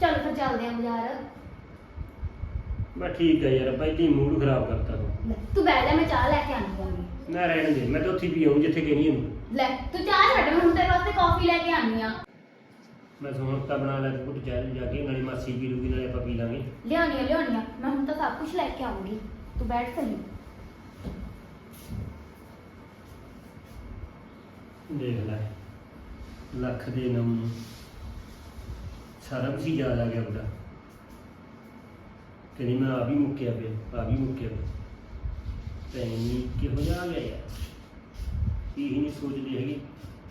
ਚੱਲ ਫਿਰ ਚੱਲਦੇ ਆਂ ਬਾਜ਼ਾਰ। ਬਸ ਠੀਕ ਹੈ ਯਾਰ ਪਹਿਲੀ ਮੂਡ ਖਰਾਬ ਕਰਤਾ ਤੂੰ। ਲੈ, ਤੂੰ ਬਹਿ ਜਾ ਮੈਂ ਚਾਹ ਲੈ ਕੇ ਆਣੀ ਆਂਗੀ ਨਾ ਰਹਿਣ ਦੇ ਮੈਂ ਤਾਂ ਉੱਥੇ ਵੀ ਆਉਂ ਜਿੱਥੇ ਕਹਿਣੀ ਇਹਨੂੰ ਲੈ ਤੂੰ ਚਾਹ ਛੱਡ ਮੈਂ ਹੁਣ ਤੇਰੇ ਵਾਸਤੇ ਕਾਫੀ ਲੈ ਕੇ ਆਣੀ ਆ ਮੈਂ ਸੋਹਣਤਾ ਬਣਾ ਲੈ ਕੁੱਟ ਜਾ ਜਾ ਕੇ ਨਾਲੇ ਮਾਸੀ ਪੀ ਲੂਗੀ ਨਾਲੇ ਆਪਾਂ ਪੀ ਲਾਂਗੇ। ਲਿਆਉਣੀ ਆ ਲਿਆਉਣੀ ਆ ਮੈਂ ਹੁਣ ਤਾਂ ਸਭ ਕੁਝ ਲੈ ਕੇ ਆਉਂਗੀ। ਤੂੰ ਬੈਠ ਸਹੀ। ਦੇਖ ਲੈ ਲੱਖ ਦੇ ਨਮ ਸਾਰਾ ਕੁਝ ਹੀ ਯਾਦ ਆ ਗਿਆ ਉਹਦਾ ਕਹਿੰਦੀ ਮੈਂ ਆ ਵੀ ਮੁੱਕਿਆ ਪਿਆ ਆ ਵੀ ਮੁੱਕਿਆ ਪਿਆ। ਤੈਨੂੰ ਕਿਹੋ ਜਿਹਾ ਆ ਗਿਆ ਯਾਰ? ਇਹ ਹੀ ਨਹੀਂ ਸੋਚਦੀ ਹੈਗੀ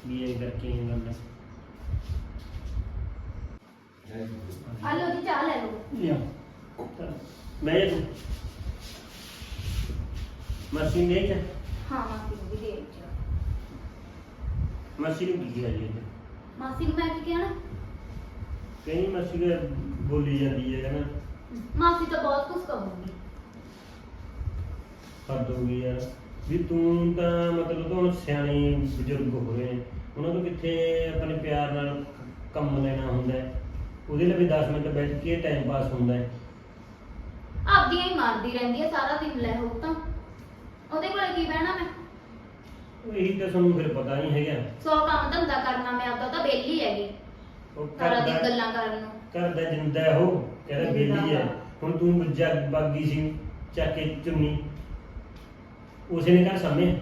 ਵੀ ਇਹ ਕਰਕੇ ਇਹ ਗੱਲ ਹੈ ਆ ਲਓ ਜੀ ਚਾਹ ਲੈ ਲਓ। ਲਿਆ ਮੈਂ ਤੂੰ ਮਾਸੀ ਨੇ ਕਿਹਾ ਹਾਂ ਮਾਸੀ ਨੂੰ ਵੀ ਦੇ ਚਾਹ ਮਾਸੀ ਨੂੰ ਕੀ ਕਿਹਾ ਜੀ? ਮਾਸੀ ਨੂੰ ਮੈਂ ਕੀ ਕਹਿਣਾ? ਕਹਿੰਦੀ ਮਾਸੀ ਦੇ ਬੋਲੀ ਜਾਂਦੀ ਹੈ ਕਹਿੰਦਾ ਮਾਸੀ ਤਾਂ ਬਹੁਤ ਕੁਝ ਕਹੂੰਗੀ। ਹੱਦ ਹੋ ਗਈ ਯਾਰ। ਵੀ ਤੂੰ ਤਾਂ ਮਤਲਬ ਤੋਂ ਹੁਣ ਸਿਆਣੇ ਬਜ਼ੁਰਗ ਹੋ ਗਏ। ਨੇ ਉਹਨਾਂ ਤੋਂ ਕਿੱਥੇ ਆਪਣੇ ਪਿਆਰ ਨਾਲ ਕੰਮ ਲੈਣਾ ਹੁੰਦਾ ਹੈ? ਉਹਦੇ ਲਈ ਵੀ 10 ਮਿੰਟ ਬੈਠ ਕੇ ਟਾਈਮ ਪਾਸ ਹੁੰਦਾ ਹੈ। ਆਪਦੀਆਂ ਹੀ ਮਾਰਦੀ ਰਹਿੰਦੀ ਹੈ ਸਾਰਾ ਦਿਨ ਲੈ ਹੋ ਤਾਂ। ਉਹਦੇ ਕੋਲ ਕੀ ਬਹਿਣਾ ਮੈਂ? ਉਹ ਇਹੀ ਤਾਂ ਸਾਨੂੰ ਫਿਰ ਪਤਾ ਨਹੀਂ ਹੈਗਾ। ਸੌ ਕੰਮ ਧੰਦਾ ਕਰਨਾ ਮੈਂ ਆਪਦਾ ਤਾਂ ਵਿਹਲੀ ਹੈਗੀ। ਉਹ ਸਾਰਾ ਦਿਨ ਕਰਦਾ ਗੱਲਾਂ ਕਰਨ ਨੂੰ। ਕਰਦਾ ਜਿੰਦਾ ਹੈ ਉਹ ਕਹਿੰਦਾ ਬੇਲੀ ਹੈ। ਹੁਣ ਤੂੰ ਬੱਜਾ ਬਾਗੀ ਸੀ ਚੱਕ ਕੇ ਚੁੰਨੀ। ਉਸੇ ਨੇ ਘਰ ਸਾਹਮਣੇ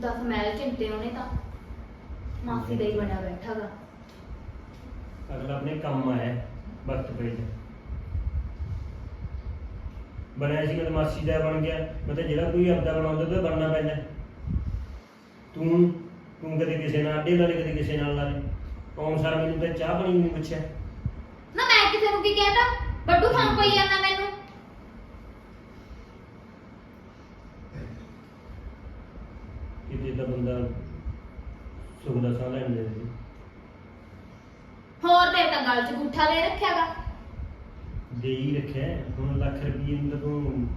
ਦਸ ਮੈਲ ਚਿੰਤੇ ਉਹਨੇ ਤਾਂ। ਮਾਸੀ ਦਾ ਹੀ ਬਣਿਆ ਬੈਠਾਗਾ ਅਗਲਾ ਆਪਣੇ ਕੰਮ ਆਇਆ ਵਕਤ ਪਏ ਤੇ। ਬਣਿਆ ਸੀ ਮੈਂ ਮਾਸੀ ਦਾ ਬਣ ਗਿਆ। ਮੈਂ ਤਾਂ ਜਿਹੜਾ ਕੋਈ ਆਪਦਾ ਬਣਾਉਂਦਾ ਤਾਂ ਬਣਨਾ ਪੈਂਦਾ। ਤੂੰ ਤੂੰ ਕਦੇ ਕਿਸੇ ਨਾਲ ਆਡੇ ਲਾਲੇ ਕਦੇ ਕਿਸੇ ਨਾਲ ਲਾਲੇ ਆਉਣ ਸਾਰ ਮੈਨੂੰ ਤਾਂ ਚਾਹ ਬਣੀ ਨਹੀਂ ਪੁੱਛਿਆ? ਨਾ ਮੈਂ ਕਿਸੇ ਨੂੰ ਕੀ ਕਹਿਤਾ? ਬੱਡੂ ਖਾਨ ਕੋਈ ਜਾਂਦਾ ਮੈਨੂੰ। ਕਿਤੇ ਤਾਂ ਬੰਦਾ ਸੁਖ ਦਾ ਸਾਹ ਲੈਣ ਦੇ ਹੋਰ ਤੇਰੇ ਤਾਂ ਗਲ 'ਚ ਗੁੱਠਾ ਦੇ ਰੱਖਿਆਗਾ। ਦੇ ਹੀ ਰੱਖਿਆ। ਹੁਣ ਲੱਖ ਰੁਪਏ ਨੂੰ ਤਾਂ ਤੂੰ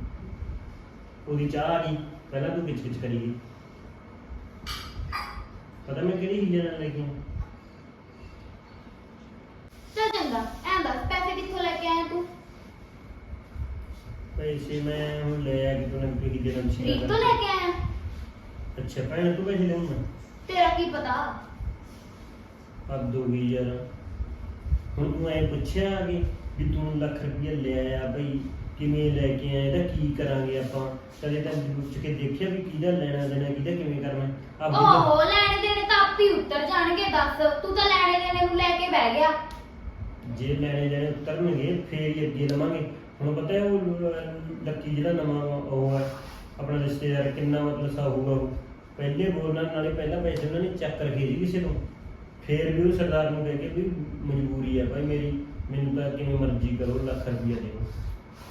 ਉਹਦੀ ਚਾਹ ਆ ਗਈ। ਪਹਿਲਾਂ ਤੂੰ ਕਿਚ ਕਿਚ ਕਰੀ ਗਈ। ਪਤਾ ਮੈਂ ਕਿਹੜੀ ਹੀਲੇ ਨਾਲ ਲੈ ਕੇ ਆਇਆ? ਚੱਲ ਚੰਗਾ ਐਂ ਦੱਸ ਪੈਸੇ ਕਿੱਥੋਂ ਲੈ ਕੇ ਆਇਆ ਤੂੰ? ਪੈਸੇ ਮੈਂ ਹੁਣ ਲੈ ਆ ਕਿ ਤੂੰ ਨੇ ਕਿਹੜੀ ਦੇ ਨਾਲ ਰੀਤ ਤੋਂ ਲੈ ਕੇ ਆਇਆ? ਅੱਛਾ ਭੈਣ ਤੂੰ ਪੈਸੇ ਲੈਉਂ ਤੇਰਾ ਕੀ ਪਤਾ? ਹੱਦ ਹੋ ਗਈ ਯਾਰ। ਹੁਣ ਤੂੰ ਐ ਪੁੱਛਿਆ ਕਿ ਵੀ ਤੂੰ ਲੱਖ ਰੁਪਏ ਲੈ ਆਇਆ ਬਈ। ਕਿਵੇਂ ਲੈ ਕੇ ਆਏ ਇਹਦਾ ਕੀ ਕਰਾਂਗੇ ਆਪਾਂ? ਕਦੇ ਤਾਂ ਪੁੱਛ ਕੇ ਦੇਖਿਆ ਵੀ ਕਿਹਦਾ ਲੈਣਾ ਦੇਣਾ ਕਿਹਦਾ ਕਿਵੇਂ ਕਰਨਾ? ਆਪਦੀ ਤਾਂ- ਓਹੋ ਲੈਣੇ ਦੇਣੇ ਤਾਂ ਆਪੇ ਉੱਤਰ ਜਾਣਗੇ ਦੱਸ। ਤੂੰ ਤਾਂ ਲੈਣੇ ਦੇਣੇ ਨੂੰ ਲੈ ਕੇ ਬਹਿ ਗਿਆ। ਜੇ ਲੈਣੇ ਦੇਣੇ ਉਤਰਨਗੇ ਫੇਰ ਹੀ ਅੱਗੇ ਲਵਾਂਗੇ। ਹੁਣ ਪਤਾ ਹੈ ਉਹ ਲੱਕੀ ਜਿਹੜਾ ਨਵਾਂ ਉਹ ਹੈ ਆਪਣਾ ਰਿਸ਼ਤੇਦਾਰ ਕਿੰਨਾ ਮਤਲਬ ਸਾਹੂਗਾ ਉਹ। ਪਹਿਲੇ ਬੋਲਣ ਨਾਲੇ ਪਹਿਲਾਂ ਪੈਸੇ ਉਹਨਾਂ ਨੇ ਚੱਕ ਰਖੇ ਸੀ ਕਿਸੇ ਤੋਂ। ਫੇਰ ਵੀ ਉਹ ਸਰਦਾਰ ਨੂੰ ਕਹਿ ਕੇ ਵੀ ਮਜਬੂਰੀ ਹੈ ਭਾਈ ਮੇਰੀ ਮੈਨੂੰ ਤਾਂ ਕਿਵੇਂ ਮਰਜ਼ੀ ਕਰੋ ਲੱਖ ਰੁਪਈਆ ਦਿਓ।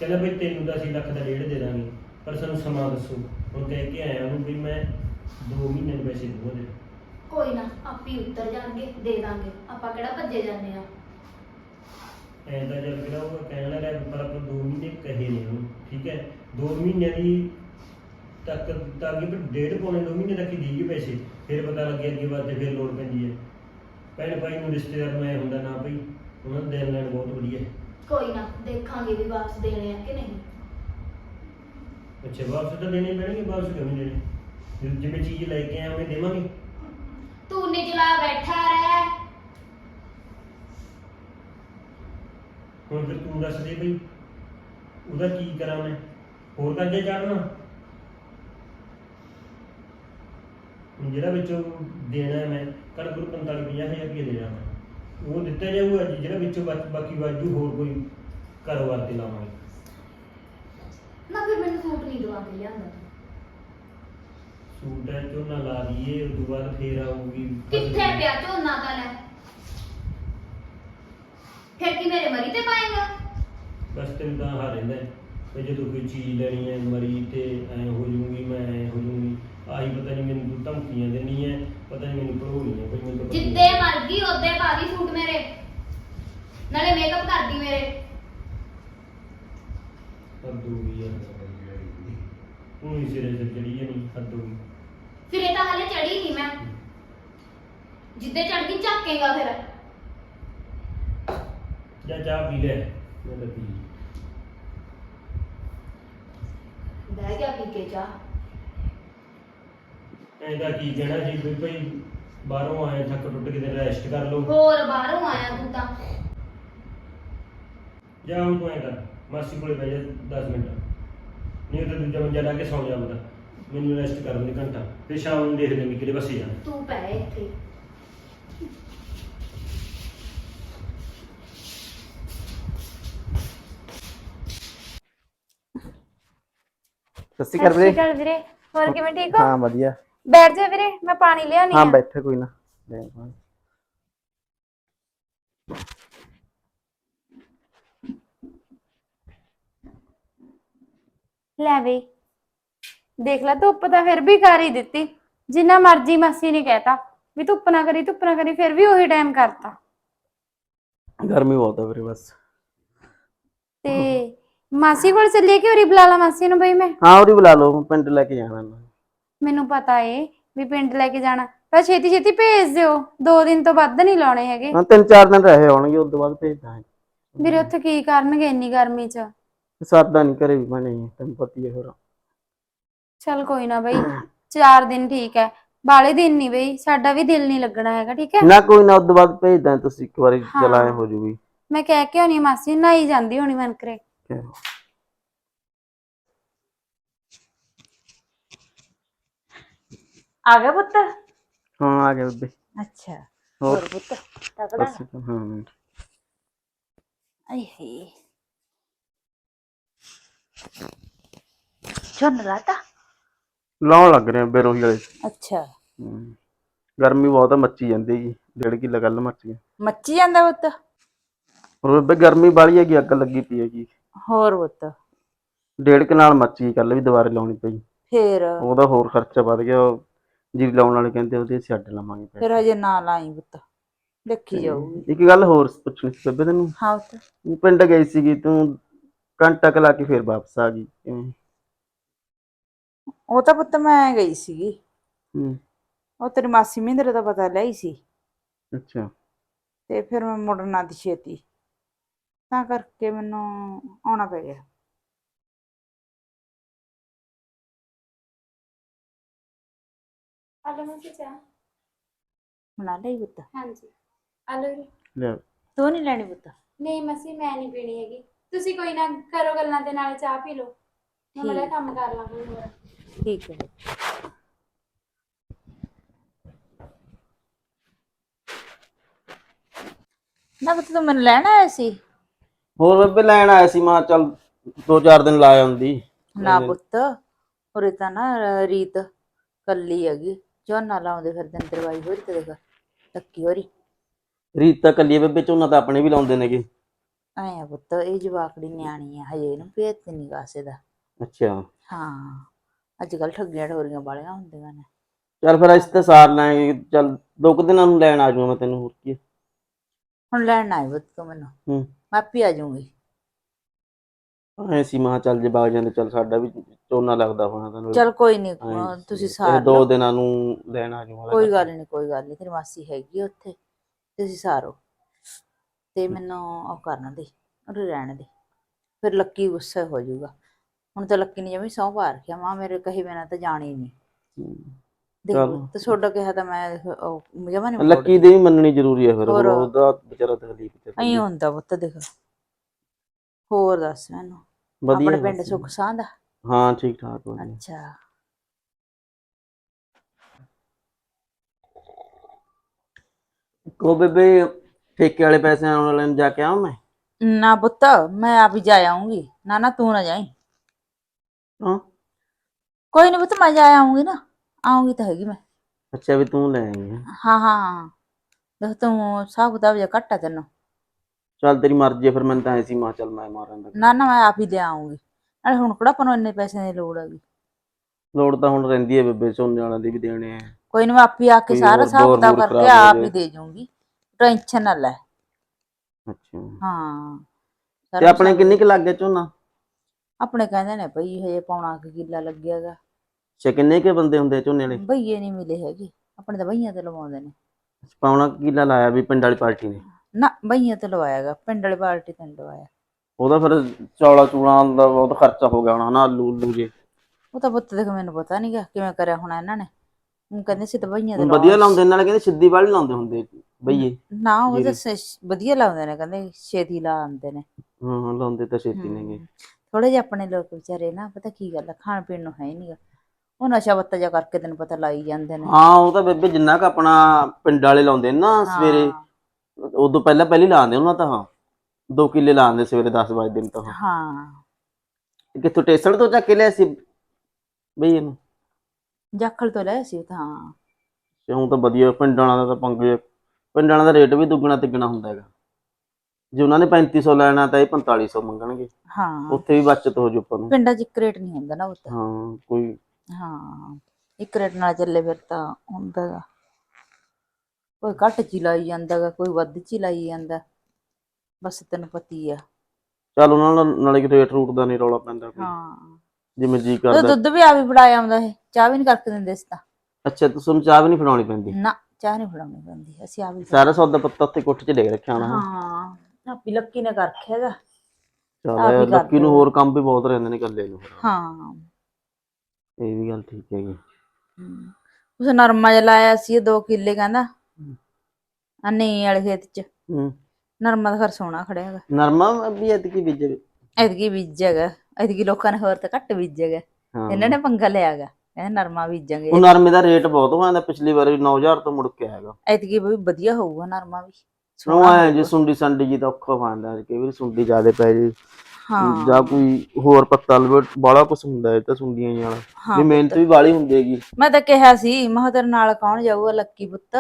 ਕਹਿੰਦਾ ਵੀ ਤੈਨੂੰ ਤਾਂ ਅਸੀਂ ਲੱਖ ਦਾ ਡੇਢ ਦੇ ਦਾਂਗੇ ਪਰ ਸਾਨੂੰ ਸਮਾਂ ਦੱਸੋ। ਹੁਣ ਕਹਿ ਕੇ ਆਇਆ ਉਹਨੂੰ ਵੀ ਮੈਂ 2 ਮਹੀਨੇ ਦੇ ਪੈਸੇ ਦੂੰਗਾ ਦੇ। ਕੋਈ ਨਾ ਆਪੇ ਉੱਤਰ ਜਾਣਗੇ ਦੇ ਦਾਂਗੇ। ਆਪਾਂ ਕਿਹੜਾ ਭੱਜੇ ਜਾਂਦੇ ਆ? ਐਂ ਤਾਂ ਜਦ ਕਿਹੜਾ ਉਹ ਕਹਿਣ ਲੱਗਾ ਵੀ ਪਰ ਆਪਾਂ 2 ਮਹੀਨੇ ਕਹੇ ਨੇ ਉਹਨੂੰ ਠੀਕ ਹੈ? 2 ਮਹੀਨਿਆਂ ਦੀ ਤੱਕ ਤਾਂ ਫਿਰ ਡੇਢ ਪੌਣੇ 2 ਮਹੀਨੇ ਤੱਕ ਹੀ ਦੇਈਏ ਪੈਸੇ ਫਿਰ ਪਤਾ ਲੱਗੇ ਅੱਗੇ ਬਾਅਦ 'ਚ ਫਿਰ ਲੋੜ ਪੈਂਦੀ ਹੈ। ਭੈਣ ਭਾਈ ਨੂੰ ਰਿਸ਼ਤੇਦਾਰ ਨੂੰ ਐਂ ਹੁੰਦਾ ਨਾ ਭਈ ਉਹਨਾਂ ਦਾ ਦੇਣ ਲੈਣ ਬਹੁਤ ਵਧੀਆ। ਹੈ ਕੋਈ ਨਾ ਦੇਖਾਂਗੇ ਵੀ ਵਾਪਸ ਦੇਣੇ ਆ ਕਿ ਨਹੀਂ। ਅੱਛਾ ਵਾਪਸ ਤਾਂ ਦੇਣੇ ਪੈਣਗੇ ਵਾਪਸ ਕਿਉਂ ਨਹੀਂ ਦੇਣੇ? ਜਿ- ਜਿਵੇਂ ਚੀਜ਼ ਲੈ ਕੇ ਆਏ ਉਵੇਂ ਦੇਵਾਂਗੇ। ਤੂੰ ਨਿਚਲਾ ਬੈਠਾ ਰਹਿ। ਹੁਣ ਫਿਰ ਤੂੰ ਦੱਸ ਦੇ ਭਈ ਉਹਦਾ ਕੀ ਕਰਾਂ ਮੈਂ? ਹੋਰ ਕਰਜ਼ੇ ਚੜਨਾ ਹੁਣ ਜਿਹੜਾ ਵਿੱਚੋਂ ਦੇਣਾ ਮੈਂ ਕਰ ਗੁਰੂ 45 50000 ਰੁਪਏ ਦੇ ਜਾਣਾ ਉਹ ਦਿੱਤਾ ਜਾਊਗਾ ਜੀ, ਜਿਹੜਾ ਵਿੱਚੋਂ ਬਾਕੀ ਬਾਕੀ ਵਾਜੂ ਹੋਰ ਕੋਈ ਕਾਰੋਬਾਰ ਤੇ ਲਾਵਾਂਗੇ। ਨਾ ਫਿਰ ਮੈਨੂੰ ਸੂਟ ਨਹੀਂ ਦਵਾ ਕੇ ਲਿਆਂਦਾ ਸੂਟ ਹੈ ਝੋਨਾ ਲਾ ਦਈਏ ਉਸ ਤੋਂ ਬਾਅਦ ਫੇਰ ਆਊਗੀ। ਕਿੱਥੇ ਪਿਆ ਝੋਨਾ ਤਾਂ ਲੈ? ਫਿਰ ਕੀ ਮੇਰੇ ਮਰੀ ਤੇ ਪਾਏਗਾ? ਬਸ ਤੈਨੂੰ ਤਾਂ ਹਾਰ ਰਹਿੰਦਾ ਹੈ। ਵੀ ਜਦੋਂ ਕੋਈ ਚੀਜ਼ ਲੈਣੀ ਹੈ ਮਰੀ ਤੇ ਐ ਹੋ ਜੂਗੀ ਮੈਂ ਐ ਹੋ ਜੂਗੀ ਆਹੀ ਪਤਾ ਨਹੀਂ ਮੈਨੂੰ ਤੂੰ ਧਮਕੀਆਂ ਦੇਣੀ ਹੈ ਪਤਾ ਨਹੀਂ ਮੈਨੂੰ ਪੜਾਉਣੀ ਹੈ ਕੋਈ ਮੈਨੂੰ ਤਾਂ ਪਤਾ ਨਹੀਂ। ਜਿੱਦੇ ਮਰ ਗਈ ਉਹਦੇ ਸੂਟ ਮੇਰੇ। ਨਾਲੇ ਮੇਕਅਪ ਕਰਦੀ ਮੇਰੇ। ਹੱਦ ਹੋ ਗਈ ਯਾਰ ਤੂੰ ਹੀ ਸਿਰੇ ਸਿਰ ਚੜੀ ਜਾਣੀ ਹੱਦ ਗਈ ਫਿਰ ਇਹ ਤਾਂ ਹਲੇ ਚੜੀ ਨਹੀਂ ਮੈਂ। ਜਿੱਦੇ ਚੜ ਗਈ ਝਾਕੇਗਾ ਫਿਰ। ਜਾ ਚਾਹ ਪੀ ਲੈ ਮੈਂ ਤਾਂ ਪੀ। ਲਈ। ਬਹਿ ਗਿਆ ਪੀ ਕੇ ਚਾਹ। ਐਂ ਦਾ ਕੀ ਕਹਿਣਾ ਸੀ ਵੀ ਭਾਈ ਬਾਹਰੋਂ ਆਏ ਥੱਕ ਟੁੱਟ ਕੇ ਤੇ ਰੈਸਟ ਕਰ ਲਓ। ਹੋਰ ਬਾਹਰੋਂ ਆਇਆ ਤੂੰ ਤਾਂ। ਜਾ ਹੁਣ ਤੂੰ ਐਂ ਕਰ ਮਾਸੀ ਕੋਲੇ ਬਹਿ ਜਾ 10 ਮਿੰਟ। ਨਹੀਂ ਤਾਂ ਦੂਜਾ ਮੰਜਾ ਲਾ ਕੇ ਸੌਂ ਜਾ ਬਤਾ ਮੈਨੂੰ ਰੈਸਟ ਕਰਨ ਦੇ ਘੰਟਾ। ਫਿਰ ਸ਼ਾਮ ਨੂੰ ਦੇਖਦੇ ਵੀ ਕਿਹੜੇ ਪਾਸੇ ਜਾਣਾ। ਤੂੰ ਪੈ ਇੱਥੇ। ਸਤਿ ਸ਼੍ਰੀ ਅਕਾਲ ਵੀਰੇ। ਹੋਰ ਕਿਵੇਂ ਠੀਕ ਹੋ? ਹਾਂ ਵਧੀਆ। ਬੈਠ ਜਾ ਵੀਰੇ ਮੈਂ ਪਾਣੀ ਲਿਆਉਣੀ ਹਾਂ ਆ। ਬੈਠੇ ਕੋਈ ਨਾ। ਲੈ ਆਵਾਂਗੇ। ਲੈ ਵੇ ਦੇਖ ਲੈ ਧੁੱਪ ਤਾਂ ਫਿਰ ਵੀ ਕਰ ਹੀ ਦਿੱਤੀ। ਜਿੰਨਾ ਮਰਜ਼ੀ ਮਾਸੀ ਨੇ ਕਹਿਤਾ ਵੀ ਧੁੱਪ ਨਾ ਕਰੀ ਧੁੱਪ ਨਾ ਕਰੀ ਫਿਰ ਵੀ ਉਹੀ ਟਾਈਮ ਕਰਤਾ। ਗਰਮੀ ਬਹੁਤ ਹੈ ਵੀਰੇ ਬਸ। ਤੇ ਮਾਸੀ ਕੋਲ ਚੱਲੀਏ ਕਿ ਉਰੀ ਬੁਲਾ ਲਾ ਮਾਸੀ ਨੂੰ ਬਈ ਮੈਂ? ਹਾਂ ਉਹਦੀ ਬੁਲਾ ਲਓ ਮੈਂ ਪਿੰਡ ਲੈ ਕੇ ਜਾਣਾ ਨੂੰ। ਮੈਨੂੰ ਪਤਾ ਏ ਵੀ ਪਿੰਡ ਲੈ ਕੇ ਜਾਣਾ। ਪਰ ਛੇਤੀ ਛੇਤੀ ਭੇਜ ਦਿਓ। ਦੋ ਦਿਨ ਤੋਂ ਵੱਧ ਨਹੀਂ ਲਾਉਣੇ ਹੈਗੇ। ਹਾਂ ਤਿੰਨ ਚਾਰ ਦਿਨ ਰਹੇ ਹੋਣਗੇ ਉਸ ਤੋਂ ਬਾਅਦ ਭੇਜ ਦਾਂਗੇ ਵੀਰੇ ਉੱਥੇ ਕੀ ਕਰਨਗੇ ਇੰਨੀ ਗਰਮੀ 'ਚ? ਸਰਦਾ ਨਹੀਂ ਕਰੇ ਵੀ ਮੈਂ ਨਹੀਂ ਤੈਨੂੰ ਪਤੀ ਹੈ ਹੋਰ ਚਲ ਕੋਈ ਨਾ ਬਈ ਚਾਰ ਦਿਨ ਠੀਕ ਹੈ ਬਾਲੇ ਦਿਨ ਨਹੀਂ ਬਈ ਸਾਡਾ ਵੀ ਦਿਲ ਨਹੀਂ ਲੱਗਣਾ ਹੈਗਾ ਠੀਕ ਹੈ ਨਾ ਕੋਈ ਨਾ ਉਸ ਤੋਂ ਬਾਅਦ ਭੇਜ ਦਾਂ ਤੁਸੀਂ ਇੱਕ ਵਾਰੀ ਹਾਂ। ਚਲਾਏ ਹੋ ਜੂਗੀ। ਮੈਂ ਕਹਿ ਕੇ ਆਉਣੀ ਮਾਸੀ ਨਹਾਈ ਜਾਂਦੀ ਹੋਣੀ ਮਨ ਕਰੇ ਆ ਗਿਆ ਪੁੱਤ? ਹਾਂ ਆ ਗਿਆ ਬੇਬੇ। ਅੱਛਾ ਹੋਰ? ਪੁੱਤ ਬਸ ਹਾਂ। ਆਏ ਹੇ ਚੁੰਨ ਰਾਤਾ ਲਾਉਣ ਲੱਗ ਰਹੇ ਬੇਰੋਹੀ ਵਾਲੇ। ਅੱਛਾ। ਹਮ। ਗਰਮੀ ਬਹੁਤ ਆ ਮੱਚੀ ਜਾਂਦੀ ਜੀ। ਡੇਢ ਕਿੱਲਾ ਕੱਲ ਮੱਚ ਗਿਆ। ਮੱਚੀ ਜਾਂਦਾ ਪੁੱਤ? ਹੋਰ ਬੇਬੇ ਗਰਮੀ ਬਾਲੀ ਹੈਗੀ ਅੱਗ ਲੱਗੀ ਪਈ ਹੈਗੀ। ਹੋਰ ਪੁੱਤ? ਡੇਢ ਕੁ ਨਾਲ ਮੱਚੀ ਕੱਲ ਵੀ ਦੁਬਾਰੇ ਲਾਉਣੀ ਪਈ। ਫੇਰ? ਉਹਦਾ ਹੋਰ ਖਰਚਾ ਵੱਧ ਗਿਆ ਉਹ ਜੀਰੀ ਲਾਉਣ ਵਾਲੇ ਕਹਿੰਦੇ ਉਹਦੇ ਅਸੀਂ ਅੱਡ ਲਵਾਂਗੇ ਪੈਸੇ। ਫਿਰ ਹਜੇ ਨਾ ਲਾਈ ਪੁੱਤ ਦੇਖੀ ਜਾਊਗੀ। ਇੱਕ ਗੱਲ ਹੋਰ ਪੁੱਛਣੀ ਸੀ ਬੇਬੇ ਤੈਨੂੰ। ਹਾਂ ਪੁੱਤ। ਪਿੰਡ ਗਈ ਸੀਗੀ ਤੂੰ ਘੰਟਾ ਕੁ ਲਾ ਕੇ ਫੇਰ ਵਾਪਸ ਆ ਗਈ ਕਿਵੇਂ? ਉਹ ਤਾਂ ਪੁੱਤ ਮੈਂ ਗਈ ਸੀਗੀ। ਹੂੰ। ਉਹ ਤੇਰੀ ਮਾਸੀ ਮਹਿੰਦਰ ਦਾ ਪਤਾ ਲਈ ਸੀ। ਅੱਛਾ। ਤੇ ਫਿਰ ਮੈਂ ਮੁੜਨਾ ਦੀ ਛੇਤੀ। ਤਾਂ ਕਰਕੇ ਮੈਨੂੰ ਆਉਣਾ ਪੈ ਗਿਆ। ਆਲੋ ਮਾਸੀ ਚਾਹ ਬਣਾ ਲਈ ਪੁੱਤ। ਹਾਂਜੀ। ਆਲੋ ਵੀਰੇ ਲੈ। ਤੂੰ ਨਹੀਂ ਲੈਣੀ ਪੁੱਤ। ਨਹੀਂ ਮਾਸੀ ਮੈਂ ਨਹੀਂ ਪੀਣੀ ਹੈਗੀ। ਤੁਸੀਂ ਕੋਈ ਨਾ ਕਰੋ ਗੱਲਾਂ ਦੇ ਨਾਲ ਚਾਹ ਪੀ ਲਓ। ਮੈਂ ਬੜਾ ਠੀਕ। ਕੰਮ ਕਰ ਲਾਂ ਕੋਈ ਹੋਰ। ਠੀਕ ਹੈ। ਨਾ ਪੁੱਤ ਤੂੰ ਮੈਨੂੰ ਲੈਣ ਆਇਆ ਸੀ? ਹੋਰ ਬੇਬੇ ਲੈਣ ਆਇਆ ਸੀ ਮੈਂ ਚੱਲ ਦੋ ਚਾਰ ਦਿਨ ਲਾ ਆਉਂਦੀ। ਨਾ ਪੁੱਤ ਉਰੇ ਤਾਂ ਨਾ ਰੀਤ ਕੱਲੀ ਹੈਗੀ। ਝੋਨਾ ਲਾਉਂਦੇ ਫਿਰਦੇ ਨੇ ਦਰਵਾਈ ਹੋਰੀ ਤੇ ਦੇਖ ਟੱਕੀ ਹੋਰੀ। ਰੀਤ ਤਾਂ ਕੱਲੀ ਬੇਬੇ ਝੋਨਾ ਤਾਂ ਆਪਣੇ ਵੀ ਲਾਉਂਦੇ ਨੇਗੇ। ਆਇਆ ਪੁੱਤ ਇਹ ਜਵਾਕੜੀ ਨਿਆਣੀ ਆ ਹਜੇ ਇਹਨੂੰ ਭੇਤ ਨਹੀਂ ਕਾਸੇ ਦਾ। ਅੱਛਾ। ਹਾਂ ਅੱਜ ਕੱਲ ਠੱਗੀਆਂ ਠੋਰੀਆਂ ਵਾਲੀਆਂ ਹੁੰਦੀਆਂ ਨੇ। ਚੱਲ ਫਿਰ ਅਸੀਂ ਤਾਂ ਸਾਰ ਲਾਂਗੇ ਚੱਲ ਦੋ ਕੁ ਦਿਨਾਂ ਨੂੰ ਲੈਣ ਆ ਜਾਊਂਗਾ ਮੈਂ ਤੈਨੂੰ ਹੋਰ ਕੀ। ਹੁਣ ਲੈਣ ਆਈ ਪੁੱਤ ਤੂੰ ਮੈਨੂੰ। ਹੂੰ। ਮੈਂ ਆਪੇ ਆ ਜਾਊਂਗੀ। ਐ ਸੀ ਮਾਂ ਚੱਲ ਜੇ ਬਾਗ ਜਾਂਦੇ ਚੱਲ ਸਾਡਾ ਵੀ ਝੋਨਾ ਲੱਗਦਾ ਹੋਣਾ ਤੈਨੂੰ ਚਲ ਕੋਈ ਨਹੀਂ ਸੀ। ਤੁਸੀਂ ਸਾਰ ਦੋ ਲਓ। ਦਿਨਾਂ ਨੂੰ ਲੈਣ ਆ ਜਾਊਂਗਾ ਕੋਈ ਗੱਲ ਨਹੀਂ ਕੋਈ ਗੱਲ ਨਹੀਂ ਤੇਰੀ ਮਾਸੀ ਹੈਗੀ ਆ ਉੱਥੇ ਤੁਸੀਂ ਸਾਰੋ ਤੇ ਮੈਨੂੰ ਉਹ ਕਰਨਾ ਦੇ ਉਹ ਰਹਿਣ ਦੇ ਫਿਰ ਲੱਕੀ ਗੁੱਸਾ ਹੋ ਜਾਊਗਾ ਹੁਣ ਤਾਂ ਲੱਕੀ ਨੇ ਜਮੀ ਸਹੁੰ ਪਾ ਰੱਖਿਆ ਮਾਂ ਮੇਰੇ ਕਹੀ ਬਿਨਾਂ ਤਾਂ ਜਾਣੀ ਨਹੀਂ। ਦੇਖੋ। ਤੇ ਛੋਡਾ ਕਿਹਾ ਤਾਂ ਮੈਂ ਉਹ ਜਮਾ ਨਹੀਂ ਲੱਕੀ ਦੇ ਵੀ ਮੰਨਣੀ ਜ਼ਰੂਰੀ ਹੈ ਫਿਰ ਹੋਰ। ਉਹਦਾ ਵਿਚਾਰਾ ਤਕਲੀਫ ਚ ਐਂ ਹੁੰਦਾ ਪੁੱਤ ਦੇਖ ਹੋਰ ਦੱਸ ਮੈਨੂੰ ਵਧੀਆ ਆਪਣੇ ਪਿੰਡ। ਸੁੱਖ ਸਾਂਦਾ ਹਾਂ ਠੀਕ ਠਾਕ ਵਧੀਆ। ਅੱਛਾ। ਉਹ ਬੇਬੇ ਠੇਕੇ ਵਾਲੇ ਪੈਸੇ ਆਉਣ ਵਾਲੇ ਨੂੰ ਜਾ ਕੇ ਆਵਾਂ ਮੈਂ? ਨਾ ਪੁੱਤ ਮੈਂ ਆਪ ਹੀ ਜਾ ਆਉਂਗੀ। ਨਾ ਨਾ ਤੂੰ ਨਾ ਜਾਈ। ਹਾਂ। ਕੋਈ ਨਹੀਂ ਪੁੱਤ ਮੈਂ ਜਾ ਆਉਂਗੀ ਨਾ। ਆਉਂਗੀ ਤਾਂ ਹੈਗੀ ਮੈਂ। ਅੱਛਾ ਵੀ ਤੂੰ ਲੈ ਆਈ। ਹੈ ਹਾਂ। ਹਾਂ ਦੇਖ ਤੂੰ ਹਿਸਾਬ ਕਿਤਾਬ ਜਿਹਾ ਘੱਟ ਤੈਨੂੰ। ਚੱਲ ਤੇਰੀ ਮਰਜ਼ੀ ਹੈ ਫਿਰ ਮੈਨੂੰ ਤਾਂ ਐ ਸੀ ਮਾਂ ਚੱਲ ਮੈਂ ਮਾਰਾਂ ਦਾ ਨਾ ਨਾ ਮੈਂ ਆਪ ਹੀ ਲੈ ਆਉਂਗੀ ਨਾਲੇ ਹੁਣ ਕਿਹੜਾ ਆਪਾਂ ਨੂੰ ਇੰਨੇ ਪੈਸਿਆਂ ਦੀ ਲੋੜ ਹੈਗੀ? ਲੋੜ ਤਾਂ ਹੁਣ ਰਹਿੰਦੀ ਹੈ ਬੇਬੇ ਸੋਨੇ ਵਾਲਿਆਂ ਦੀ ਵੀ ਦੇਣੇ ਆ। ਕੋਈ ਮੈਂ ਆਪ ਹੀ ਆ ਕੇ ਕੋਈ ਸਾਰਾ ਹੋਰ ਹਿਸਾਬ ਕਿਤਾਬ ਕਰਕੇ ਆਪ ਹੀ। ਦੇ ਜਾਊਂਗੀ। ਟੈਨਸ਼ਨ ਨਾ ਲੈ। ਅੱਛਾ। ਹਾਂ। ਤੇ ਸਾਰਾ ਆਪਣੇ ਕਿੰਨੀ ਕੁ ਲੱਗ ਝੋਨਾ? ਆਪਣੇ ਕਹਿੰਦੇ ਨੇ ਭਈ ਹਜੇ ਪੌਣਾ ਕੁ ਕਿੱਲਾ ਲੱਗਿਆਗਾ ਅੱਛਾ ਕਿੰਨੇ ਕੇ ਬੰਦੇ ਹੁੰਦੇ ਆ ਝੋਨੇ ਵਾਲੇ? ਭਈਏ ਨਹੀਂ ਮਿਲੇ ਹੈਗੇ। ਆਪਣੇ ਤਾਂ ਭਈਆਂ ਤੇ ਲਵਾਉਂਦੇ ਨੇ। ਪਾਉਣਾ ਕਿੱਲਾ ਲਾਇਆ ਵੀ ਪਿੰਡ ਵਾਲੀ ਪਾਰਟੀ ਨੇ। ਨਾ ਭਈਆਂ ਤੇ ਲਵਾਇਆਗਾ ਪਿੰਡ ਵਾਲੀ ਪਾਰਟੀ ਤੇ ਨੀ ਲਵਾਇਆ। ਉਹਦਾ ਫਿਰ ਚੌਲਾ ਚੂਲਾਂ ਦਾ ਬਹੁਤ ਖਰਚਾ ਹੋ ਗਿਆ ਹੋਣਾ ਨਾ ਆਲੂ ਉਲੂ ਜੇ। ਉਹ ਤਾਂ ਪੁੱਤ ਦੇਖ ਮੈਨੂੰ ਪਤਾ ਨਹੀਂਗਾ ਕਿਵੇਂ ਕਰਿਆ ਹੋਣਾ ਇਹਨਾਂ ਨੇ। ਉਹ ਕਹਿੰਦੇ ਸੀ ਤਾਂ ਤੇ ਹੁਣ ਵਧੀਆ ਲਵਾਓ। ਲਾਉਂਦੇ ਨਾਲੇ ਕਹਿੰਦੇ ਸਿੱਧੀ ਵਾਲੀ ਲਾਉਂਦੇ ਹੁੰਦੇ ਬਈਏ। ਨਾ ਉਹ ਤਾਂ। ਸ- ਵਧੀਆ ਲਾਉਂਦੇ ਨੇ ਕਹਿੰਦੇ ਛੇਤੀ ਲਾ ਆਉਂਦੇ ਨੇ। ਹਾਂ ਹਾਂ ਲਾਉਂਦੇ ਤਾਂ ਛੇਤੀ ਨੇਗੇ। ਥੋੜੇ ਜਿਹੇ ਆਪਣੇ ਲੋਕ ਵਿਚਾਰੇ ਨਾ ਪਤਾ ਕੀ ਗੱਲ ਆ ਖਾਣ ਪੀਣ ਨੂੰ ਹੈ ਹੀ ਨਹੀਂਗਾ ਉਹ ਨਸ਼ਾ ਬੱਤਾ ਜਾ ਕਰਕੇ ਤੈਨੂੰ ਪਤਾ ਲਾਈ ਜਾਂਦੇ ਨੇ। ਹਾਂ ਉਹ ਤਾਂ ਬੇਬੇ ਜਿੰਨਾ ਕ ਆਪਣਾ ਪਿੰਡ ਵਾਲੇ ਲਾਉਂਦੇ ਨੇ ਨਾ ਸਵੇਰੇ ਹਾਂ, ਉਦੋਂ ਪਹਿਲਾਂ ਪਹਿਲੀ ਲਾਉਂਦੇ ਉਹਨਾਂ ਤਾਂ ਹਾਂ। 2 ਕਿੱਲੇ ਲਾਉਂਦੇ ਸਵੇਰੇ 10 ਵਜੇ ਦਿਨ ਤਾਂ। ਹਾਂ। ਕਿੱਥੋਂ ਟੇਸਣ ਤੋਂ ਚੱਕ ਕੇ ਲਿਆ ਸੀ ਬਈ ਇਹਨੂੰ? ਜਾਖਲ ਤੋਂ ਲੈ ਸੀ ਤਾਂ ਹਾਂ। ਤੇ ਵਧੀਆ ਪਿੰਡਾਂ ਦਾ ਤਾਂ ਪੰਗੇ ਪਿੰਡਾਂ ਦਾ ਰੇਟ ਵੀ ਦੁੱਗਣਾ ਤਿੱਗਣਾ ਹੁੰਦਾ ਹੈਗਾ। ਜੇ ਉਹਨਾਂ ਨੇ 3500 ਲੈਣਾ ਤਾਂ ਇਹ 4500 ਮੰਗਣਗੇ। ਹਾਂ। ਉੱਥੇ ਵੀ ਬਚਤ ਹੋ ਜੂ ਆਪਾਂ ਨੂੰ। ਪਿੰਡਾਂ 'ਚ ਇੱਕ ਰੇਟ ਨਹੀਂ ਹੁੰਦਾ ਨਾ ਉਹ ਤਾਂ। ਹਾਂ ਕੋਈ ਹਾਂ। ਇੱਕ ਰੇਟ ਨਾਲ ਚੱਲੇ ਫਿਰ ਤਾਂ ਹੁੰਦਾ ਕੋਈ ਘੱਟ ਚ ਹੀ ਲਾਈ ਜਾਂਦਾ ਗਾ ਕੋਈ ਵੱਧ ਚ ਹੀ ਲਾਈ ਜਾਂਦਾ। ਬਸ ਤੈਨੂੰ ਪਤੀ ਆ। ਚੱਲ ਉਹਨਾਂ ਨਾਲ ਨਾਲੇ ਰੇਟ ਰੂਟ ਦਾ ਨਹੀਂ ਰੌਲਾ ਪੈਂਦਾ ਕੋਈ। ਹਾਂ। ਜਿਵੇਂ ਜੀ ਉਹ ਕਰਦਾ। ਦੁੱਧ ਵੀ ਆ ਵੀ ਫੜਾਇਆ ਆਉਂਦਾ ਇਹ ਚਾਹ ਵੀ ਨਹੀਂ ਕਰਕੇ ਦਿੰਦੇ ਸੀ ਤਾਂ। ਅੱਛਾ ਤੁਸੀਂ ਚਾਹ ਵੀ ਨਹੀਂ ਫੜਾਉਣੀ ਪੈਂਦੀ? ਨਾ ਚਾਹ ਨਹੀਂ ਫੜਾਉਣੀ ਪੈਂਦੀ ਅਸੀਂ ਆ ਵੀ ਸਾਰਾ ਸੌਦਾ ਪੱਤਾ ਉੱਥੇ ਕੋਠੇ 'ਚ ਡੇਗ ਰੱਖਿਆ ਹੋਣਾ ਹਾਂ ਆਪੀ ਲੱਕੀ ਨੇ ਕਰ ਰੱਖਿਆ ਗਾ ਚੱਲ ਆਪ ਹੀ ਯਾਰ, ਕਰਦੇ ਲੱਕੀ ਨੂੰ ਹੋਰ ਕੰਮ ਵੀ ਬਹੁਤ ਰਹਿੰਦੇ ਨੇ ਇਕੱਲੇ ਨੂੰ। ਹਾਂ। ਇਹ ਵੀ ਗੱਲ ਠੀਕ ਹੈਗੀ। ਹਮ। ਉਸ ਨਰਮਾ ਜਿਹਾ ਲਾਇਆ ਸੀ 2 ਕਿੱਲੇ ਕਹਿੰਦਾ। ਆ ਨਹੀਂ ਵਾਲੇ ਖੇਤ ਚ। ਹੂੰ। ਨਰਮਾ ਦਾ ਫਿਰ ਸੋਹਣਾ ਖੜਿਆ ਹੈਗਾ। ਨਰਮਾ ਵੀ ਐਤਕੀ ਬੀਜੇ ਐਤਕੀ ਬੀਜੇਗਾ। ਐਤਕੀ ਲੋਕਾਂ ਨੇ ਹੋਰ ਤਾਂ ਘੱਟ ਬੀਜੇਗਾ। ਹਾਂ। ਇਹਨਾਂ ਨੇ ਪੰਗਾ ਲਿਆਗਾ ਕਹਿੰਦੇ ਨਰਮਾ ਬੀਜਾਂਗੇ। ਉਹ ਨਰਮੇ ਦਾ ਰੇਟ ਬਹੁਤ ਹੋ ਜਾਂਦਾ ਪਿਛਲੀ ਵਾਰੀ 9000 ਤੋਂ ਮੁੜ ਕੇ ਆਏਗਾ ਐਤਕੀ ਵੀ ਵਧੀਆ ਹੋਊਗਾ ਨਰਮਾ ਵੀ। ਉਹ ਸੋਹਣਾ ਜੇ ਹੋਊਗਾ। ਸੁੰਡੀ ਸੰਡੀ ਜੀ ਦਾ ਔਖਾ ਜਾਂਦਾ ਕਈ ਵਾਰੀ ਸੁੰਡੀ ਜ਼ਿਆਦਾ ਪੈ ਜੇ। ਹਾਂ। ਜਾਂ ਕੋਈ ਹੋਰ ਪੱਤਾ ਲਵੇ ਬਾਲਾ ਕੁਛ ਹੁੰਦਾ ਇਹ ਤਾਂ ਸੁੰਡੀਆਂ ਹੀ ਵਾਲਾ। ਹਾਂ ਵੀ ਮਿਹਨਤ ਵੀ ਬਾਲੀ ਹੁੰਦੀ ਹੈਗੀ। ਮੈਂ ਤਾਂ ਕਿਹਾ ਸੀ ਮੈਂ ਕਿਹਾ ਤੇਰੇ ਨਾਲ ਕੌਣ ਜਾਊਗਾ ਲੱਕੀ ਪੁੱਤ?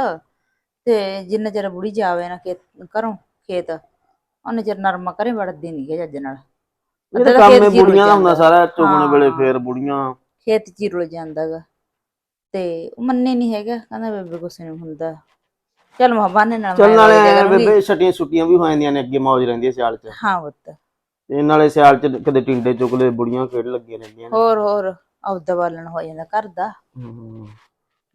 ਤੇ ਜਿੰਨਾ ਚਿਰ ਬੁੜੀ ਜਾਵੇ ਨਾ ਖੇਤ ਘਰੋਂ ਖੇਤ ਉਹਨੇ ਚਿਰ ਨਰਮਾ ਕਰੇ ਵੜਦੀ ਨਹੀਂ ਜੱਜ ਨਾਲ ਇਹ ਤਾਂ ਕੰਮ ਖੇਤ ਇਹ ਚ ਹੀ ਰੁਲ ਬੁੜੀਆਂ ਦਾ ਹੁੰਦਾ ਜਾਂਦਾ। ਸਾਰਾ ਚੁਗਣ ਵੇਲੇ ਹਾਂ। ਫੇਰ ਬੁੜੀਆਂ ਖੇਤ ਚ ਹੀ ਰੁਲ ਜਾਂਦਾਗਾ ਤੇ ਉਹ ਮੰਨੇ ਨਹੀਂ ਹੈਗਾ ਕਹਿੰਦਾ ਬੇਬੇ ਕੁਛ ਨਹੀਂ ਹੁੰਦਾ ਚੱਲ ਮੈਂ ਬਹਾਨੇ ਨਾਲ ਚੱਲ ਮੈਂ ਨਾਲੇ ਵਗ ਜਾਇਆ ਐਂ ਕਰੂੰਗੀ। ਬੇਬੇ ਛਟੀਆਂ ਛੁੱਟੀਆਂ ਵੀ ਹੋ ਜਾਂਦੀਆਂ ਨੇ ਅੱਗੇ ਮੌਜ ਰਹਿੰਦੀ ਹੈ ਸਿਆਲ 'ਚ ਹਾਂ ਪੁੱਤ ਤੇ ਨਾਲੇ ਸਿਆਲ 'ਚ ਕਦੇ ਟਿੰਡੇ ਚੁਗਲੇ ਬੁੜੀਆਂ ਖੇਡ ਲੱਗੀਆਂ ਰਹਿੰਦੀਆਂ ਨੇ ਹੋਰ ਹੋਰ ਆਪਦਾ ਬਾਲਣ ਹੋ ਜਾਂਦਾ ਘਰ ਦਾ ਹਮ।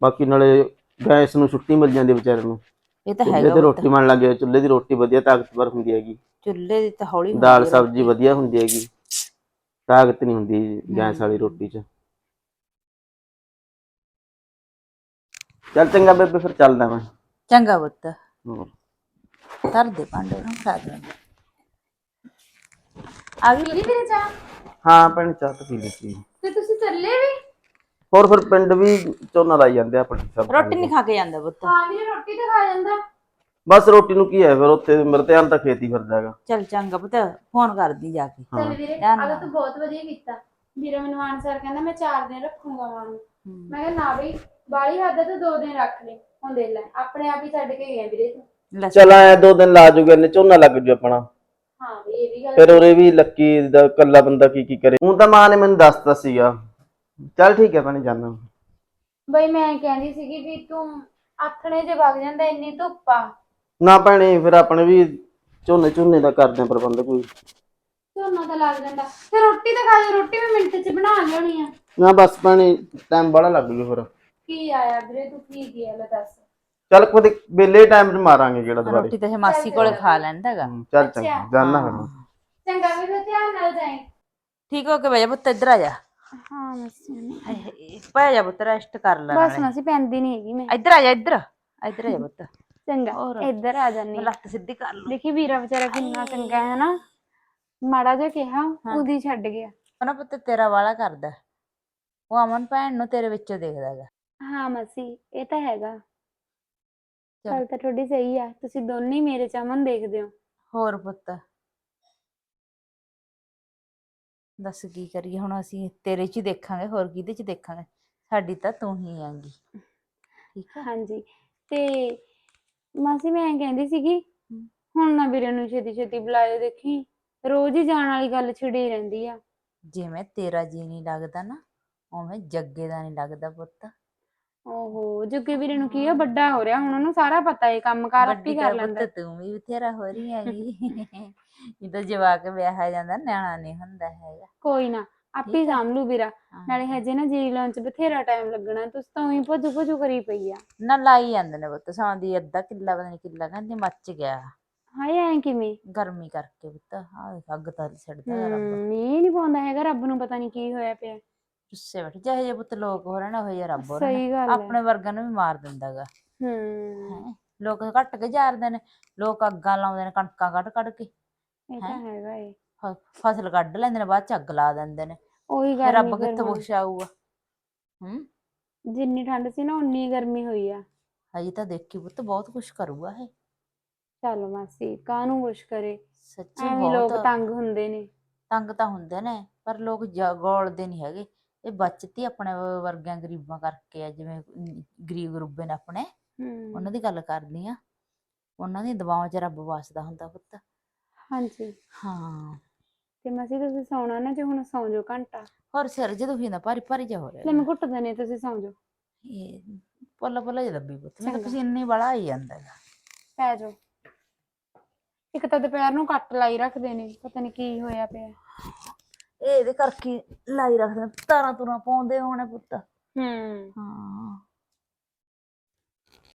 ਬਾਕੀ ਨਾਲੇ ਗੈਸ ਨੂੰ ਛੁੱਟੀ ਮਿਲ ਜਾਂਦੀ ਹੈ ਵਿਚਾਰੇ ਨੂੰ। ਇਹ ਤਾਂ ਚੁੱਲ੍ਹੇ ਹੈਗਾ ਤੇ। ਰੋਟੀ ਬਣ ਲੱਗੇ ਚੁੱਲ੍ਹੇ ਦੀ ਰੋਟੀ ਵਧੀਆ ਤਾਕਤਵਰ ਹੁੰਦੀ ਹੈਗੀ। ਚੁੱਲ੍ਹੇ ਦੀ ਤਾਂ ਹੌਲੀ ਹੁੰਦੀ ਦਾਲ ਸਬਜ਼ੀ। ਵਧੀਆ ਹੁੰਦੀ ਹੈਗੀ। ਤਾਕਤ ਨਹੀਂ ਹੁੰਦੀ ਗੈਸ ਵਾਲੀ ਰੋਟੀ 'ਚ। ਚੱਲ ਚੰਗਾ ਬੇਬੇ ਫਿਰ ਚੱਲਦਾ ਮੈਂ। ਚੰਗਾ ਪੁੱਤ। ਹੋਰ। ਧਰ ਦੇ ਭਾਂਡੇ ਨੂੰ ਖਾ ਦੇ। ਆ ਗਈ ਵੀਰੇ ਚਾਹ? ਹਾਂ ਭੈਣ ਚਾਹ ਤਾਂ ਪੀ ਲਈ ਸੀ। ਤੇ ਤੁਸੀਂ ਚੱਲੇ ਵੀ? ਹੋਰ ਫਿਰ ਪਿੰਡ ਵੀ ਝੋਨਾ ਲਾਈ ਜਾਂਦੇ ਆ ਆਪਣੇ ਸਭ ਰੋਟੀ ਨਹੀਂ ਖਾ ਕੇ ਜਾਂਦਾ ਪੁੱਤ। ਹਾਂ ਵੀਰੇ ਰੋਟੀ ਤਾਂ ਖਾ ਜਾਂਦਾ। ਬਸ ਰੋਟੀ ਨੂੰ ਕੀ ਹੈ ਫਿਰ ਉੱਥੇ ਮੇਰੇ ਧਿਆਨ ਤਾਂ ਖੇਤੀ ਫਿਰਦਾ ਹੈਗਾ। ਚੱਲ ਚੰਗਾ ਪੁੱਤ ਫੋਨ ਕਰਦੀ ਜਾ ਕੇ। ਚੱਲ ਵੀਰੇ ਧਿਆਨ ਆਹ। ਤੂੰ ਬਹੁਤ ਵਧੀਆ ਕੀਤਾ। ਵੀਰੇ ਮਨਵਾਨ ਸਰ ਕਹਿੰਦਾ ਮੈਂ 4 ਦਿਨ ਰੱਖੂੰਗਾ ਮਾਂ ਨੂੰ। ਮੈਂ ਕਿਹਾ ਨਾ ਬਈ ਬਾਲੀ ਹੱਦ ਤੇ 2 ਦਿਨ ਰੱਖ ਲੈ। ਹੁਣ ਦੇਖ ਲੈ ਆਪਣੇ ਆਪ ਹੀ ਛੱਡ ਕੇ ਗਿਆ ਵੀਰੇ ਤੂੰ। ਲੈ। ਚਲ ਆਇਆ ਦੋ ਦਿਨ ਲਾ ਜੂਗੇ ਨੇ ਝੋਨਾ ਲੱਗ ਜੂ ਆਪਣਾ। ਹਾਂ ਵੀ ਇਹ ਵੀ ਗੱਲ ਫਿਰ ਉਰੇ ਵੀ ਲੱਕੀ ਦਾ ਕੱਲਾ ਬੰਦਾ ਕੀ ਕੀ ਕਰੇ। ਹੁਣ ਤਾਂ ਮਾਂ ਨੇ ਮੈਨੂੰ ਦੱਸਤਾ ਸੀਗਾ ਚੱਲ ਠੀਕ ਹੈ ਭੈਣੇ ਜਾਨਾ ਬਈ ਮੈਂ ਕਹਿੰਦੀ ਸੀਗੀ ਵੀ ਤੂੰ ਆਥਣੇ ਜੇ ਵਗ ਜਾਂਦਾ ਇੰਨੀ ਧੁੱਪ ਆ। ਨਾ ਭੈਣੇ ਫਿਰ ਆਪਣੇ ਵੀ ਝੋਨੇ ਝੋਨੇ ਦਾ ਕਰਦੇ ਆ ਪ੍ਰਬੰਧ ਕੋਈ। ਝੋਨਾ ਤਾਂ ਲੱਗ ਜਾਂਦਾ। ਤੇ ਰੋਟੀ ਤਾਂ ਖਾ ਜਾ ਰੋਟੀ ਮੈਂ ਮਿੰਟ 'ਚ ਬਣਾ ਲਿਆਉਣੀ ਆ। ਨਾ ਬਸ ਭੈਣੇ ਟਾਈਮ ਬੜਾ ਲੱਗ ਜੂ ਫਿਰ ਕੀ ਆਇਆ ਵੀਰੇ ਤੂੰ ਕੀ ਗਿਆ ਲੈ ਦੱਸ। ਚੱਲ ਕਦੇ ਵੇਲੇ ਟਾਈਮ 'ਚ ਮਾਰਾਂਗੇ ਜਿਹੜਾ ਦੁਬਾਰੇ। ਰੋਟੀ ਤਾਂ ਇਹ ਮਾਸੀ ਕੋਲੇ ਖਾ ਲੈਂਦਾ ਹੂੰ, ਚੱਲ ਚੰਗਾ ਜਾਨਾ ਫਿਰ। ਚੰਗਾ ਵੀਰੇ ਧਿਆਨ ਨਾਲ ਜਾਈਂ ਠੀਕ ਹੋ ਕੇ ਬਹਿ ਜਾ ਪੁੱਤ ਇੱਧਰ ਆ ਜਾ। ਹਾਂ ਪੈ ਜਾ ਪੁੱਤ ਰੈਸਟ ਕਰ ਲੈ ਬਸ ਨਾਲੇ। ਮਾਸੀ ਪੈਂਦੀ ਨਹੀਂ ਹੈਗੀ ਮੈਂ। ਇੱਧਰ ਆ ਜਾ ਇੱਧਰ ਇੱਧਰ ਆ ਜਾ ਪੁੱਤ। ਚੰਗਾ ਹੋਰ। ਇੱਧਰ ਆ ਜਾਨੀ ਆਂ। ਲੱਤ ਸਿੱਧੀ ਕਰ ਲਓ ਦੇਖੀ ਵੀਰਾ ਵਿਚਾਰਾ ਕਿੰਨਾ ਚੰਗਾ ਹੈ ਨਾ। ਮਾੜਾ ਜਿਹਾ ਕਿਹਾ ਉਹਦੀ ਛੱਡ ਗਿਆ। ਉਹ ਨਾ ਪੁੱਤ ਤੇਰਾ ਵਾਲਾ ਕਰਦਾ। ਉਹ ਅਮਨ ਭੈਣ ਨੂੰ ਤੇਰੇ ਵਿੱਚੋਂ ਦੇਖਦਾ ਹੈਗਾ। ਹਾਂ ਮਾਸੀ ਇਹ ਤਾਂ ਹੈਗਾ। ਚਲ। ਤਾਂ ਤੁਹਾਡੀ ਸਹੀ ਆ। ਤੁਸੀਂ ਦੋਨੇ ਹੀ ਮੇਰੇ ਚਮਨ ਦੇਖਦੇ ਹੋ। ਹੋਰ ਪੁੱਤ? ਦੱਸ ਕੀ ਕਰੀਏ ਹੁਣ ਅਸੀਂ ਤੇਰੇ 'ਚ ਹੀ ਦੇਖਾਂਗੇ ਹੋਰ ਕਿਹਦੇ 'ਚ ਦੇਖਾਂਗੇ? ਸਾਡੀ ਤਾਂ ਤੂੰ ਹੀ ਆਂਗੀ ਠੀਕ ਹੈ ਹਾਂਜੀ। ਤੇ ਮਾਸੀ ਮੈਂ ਐਂ ਕਹਿੰਦੀ ਸੀਗੀ ਹੁਣ ਨਾ ਵੀਰੇ ਨੂੰ ਛੇਤੀ ਛੇਤੀ ਬੁਲਾਇਓ ਦੇਖੀ ਰੋਜ਼ ਹੀ ਜਾਣ ਵਾਲੀ ਗੱਲ ਛਿੜੀ ਰਹਿੰਦੀ ਆ। ਜਿਵੇਂ ਤੇਰਾ ਜੀ ਨਹੀਂ ਲੱਗਦਾ ਨਾ ਉਵੇਂ ਜੱਗੇ ਦਾ ਨਹੀਂ ਲੱਗਦਾ ਪੁੱਤ। ਓਹੋ ਜੁੱਗੇ ਵੀਰੇ ਨੂੰ ਕੀ ਆ ਵੱਡਾ ਹੋ ਰਿਹਾ ਹੁਣ ਉਹਨੂੰ ਸਾਰਾ ਪਤਾ ਏ ਕੰਮ ਕਾਰ ਆਪੇ ਕਰ ਲੈਂਦਾ ਪੁੱਤ ਤੂੰ ਵੀ ਬਥੇਰਾ ਹੋ ਰਹੀ ਹੈਗੀ। ਇਹ ਤਾਂ ਜਵਾਕ ਵਿਆਹਿਆ ਜਾਂਦਾ ਨਿਆਣਾ ਨਹੀਂ ਹੁੰਦਾ ਹੈਗਾ। ਕੋਈ ਨਾ ਆਪੇ। ਸਾਂਭ ਲੂ ਵੀਰਾ। ਨਾਲੇ ਹਜੇ ਨਾ ਜੀ ਲਾਉਣ ਚ ਬਥੇਰਾ ਟਾਈਮ ਲੱਗਣਾ ਤੁਸੀਂ ਤਾਂ ਉਹੀ ਭੁੱਜੂ ਭੁੱਜੂ ਕਰੀ ਪਈ ਆ। ਨਾ ਲਾਈ ਜਾਂਦੇ ਨੇ ਪੁੱਤ ਸਾਂਦੀ ਅੱਧਾ ਕਿੱਲਾ ਪਤਾ ਨਹੀਂ ਕਿੱਲਾ ਕਹਿੰਦੇ ਮੱਚ ਗਿਆ। ਹਾਏ ਐਂ ਕਿਵੇਂ? ਗਰਮੀ ਕਰਕੇ ਪੁੱਤ ਆ ਅੱਗ ਤਾਂ ਛੱਡਦਾ ਰੱਬ। ਮੀਂਹ ਨਹੀਂ ਪਾਉਂਦਾ ਹੈਗਾ ਰੱਬ ਨੂੰ ਪਤਾ ਨਹੀਂ ਕੀ ਹੋਇਆ ਪਿਆ। ਗੁੱਸੇ ਬੈਠ ਜਿਹੇ ਜਿਹੇ ਪੁੱਤ ਲੋਕ ਹੋ ਰਹੇ ਨੇ ਉਹ ਜਿਹਾ ਰੱਬ ਹੋ ਰਹੇ ਸਹੀ ਨੇ ਗੱਲ ਹੈ। ਆਪਣੇ ਵਰਗਿਆਂ ਨੂੰ ਵੀ ਮਾਰ ਦਿੰਦਾਗਾ ਹੂੰ। ਲੋਕ ਘੱਟ ਕੇ ਜਾਰਦੇ ਨੇ ਲੋਕ ਅੱਗਾਂ ਲਾਉਂਦੇ ਨੇ ਕਣਕਾਂ ਕੱਢ ਕੱਢ ਕੇ ਇਹ ਤਾਂ ਹੈਗਾ ਏ। ਫ- ਫਸਲ ਕੱਢ ਲੈਂਦੇ ਨੇ ਬਾਅਦ ਚ ਅੱਗ ਲਾ ਦਿੰਦੇ ਨੇ। ਉਹੀ ਫਿਰ ਰੱਬ ਕਿੱਥੋਂ। ਬਖਸ਼ਾਊਗਾ ਹੂੰ। ਜਿੰਨੀ ਠੰਡ ਸੀ ਨਾ ਉਨੀ ਗਰਮੀ ਹੋਈ ਆ। ਹਜੇ ਤਾਂ ਦੇਖੀ ਪੁੱਤ ਬਹੁਤ ਕੁਛ ਕਰੂਗਾ ਇਹ। ਚੱਲ ਮਾਸੀ ਕਾਹਨੂੰ ਕੁਛ ਕਰੇ? ਸੱਚੀ ਐਵੇਂ ਲੋਕ ਬਹੁਤ ਤੰਗ ਹੁੰਦੇ ਨੇ। ਤੰਗ ਤਾਂ ਹੁੰਦੇ ਨੇ ਪਰ ਲੋਕ ਜ- ਗੋਲਦੇ ਨਹੀਂ ਹੈਗੇ। ਇਹ ਬਚਤੀ ਆਪਣੇ ਵਰਗਿਆਂ ਗਰੀਬਾਂ ਕਰਕੇ ਆ ਜਿਵੇਂ ਗਰੀਬ ਗਰੂਬੇ ਨੇ ਆਪਣੇ ਹੂੰ। ਉਹਨਾਂ ਦੀ ਗੱਲ ਕਰਦੀ ਆ। ਉਹਨਾਂ ਦੀ ਦਬਾਵਾਂ 'ਚ ਰੱਬ ਵਸਦਾ ਹੁੰਦਾ ਪੁੱਤ। ਹਾਂਜੀ। ਹਾਂ। ਤੇ ਮਾਸੀ ਤੁਸੀਂ ਸੌਣਾ ਨਾ ਜੇ ਹੁਣ ਸੌਂ ਜਾਓ ਘੰਟਾ। ਹੋਰ ਸਿਰ ਜਦੋਂ ਵੀ ਨਾ ਭਾਰੀ ਭਾਰੀ ਜਾ ਹੋ ਲੈ ਰਿਹਾ ਮੈਂ ਘੁੱਟ ਦਨੇ ਤੁਸੀਂ ਸੌਂ ਜਾਓ। ਇਹ ਪੱਲਾ ਪੱਲਾ ਜਿਹਾ ਦੱਬੀ ਪੁੱਤ। ਮੈਨੂੰ ਚੰਗਾ। ਪਸੀਨੇ ਵਾਲਾ ਆਈ ਜਾਂਦਾ ਹੈਗਾ। ਪੈ ਜਾਓ। ਇੱਕ ਤਾਂ ਦੁਪਹਿਰ ਨੂੰ ਕੱਟ ਲਾਈ ਰੱਖਦੇ ਨੇ ਪਤਾ ਨਹੀਂ ਕੀ ਹੋਇਆ ਪਿਆ। ਇਹ ਇਹਦੇ ਕਰਕੇ ਲਾਈ ਰੱਖਦੇ ਨੇ ਤਾਰਾਂ ਤੁਰਾਂ ਪਾਉਂਦੇ ਹੋਣੇ ਪੁੱਤ। ਹੂੰ। ਹਾਂ।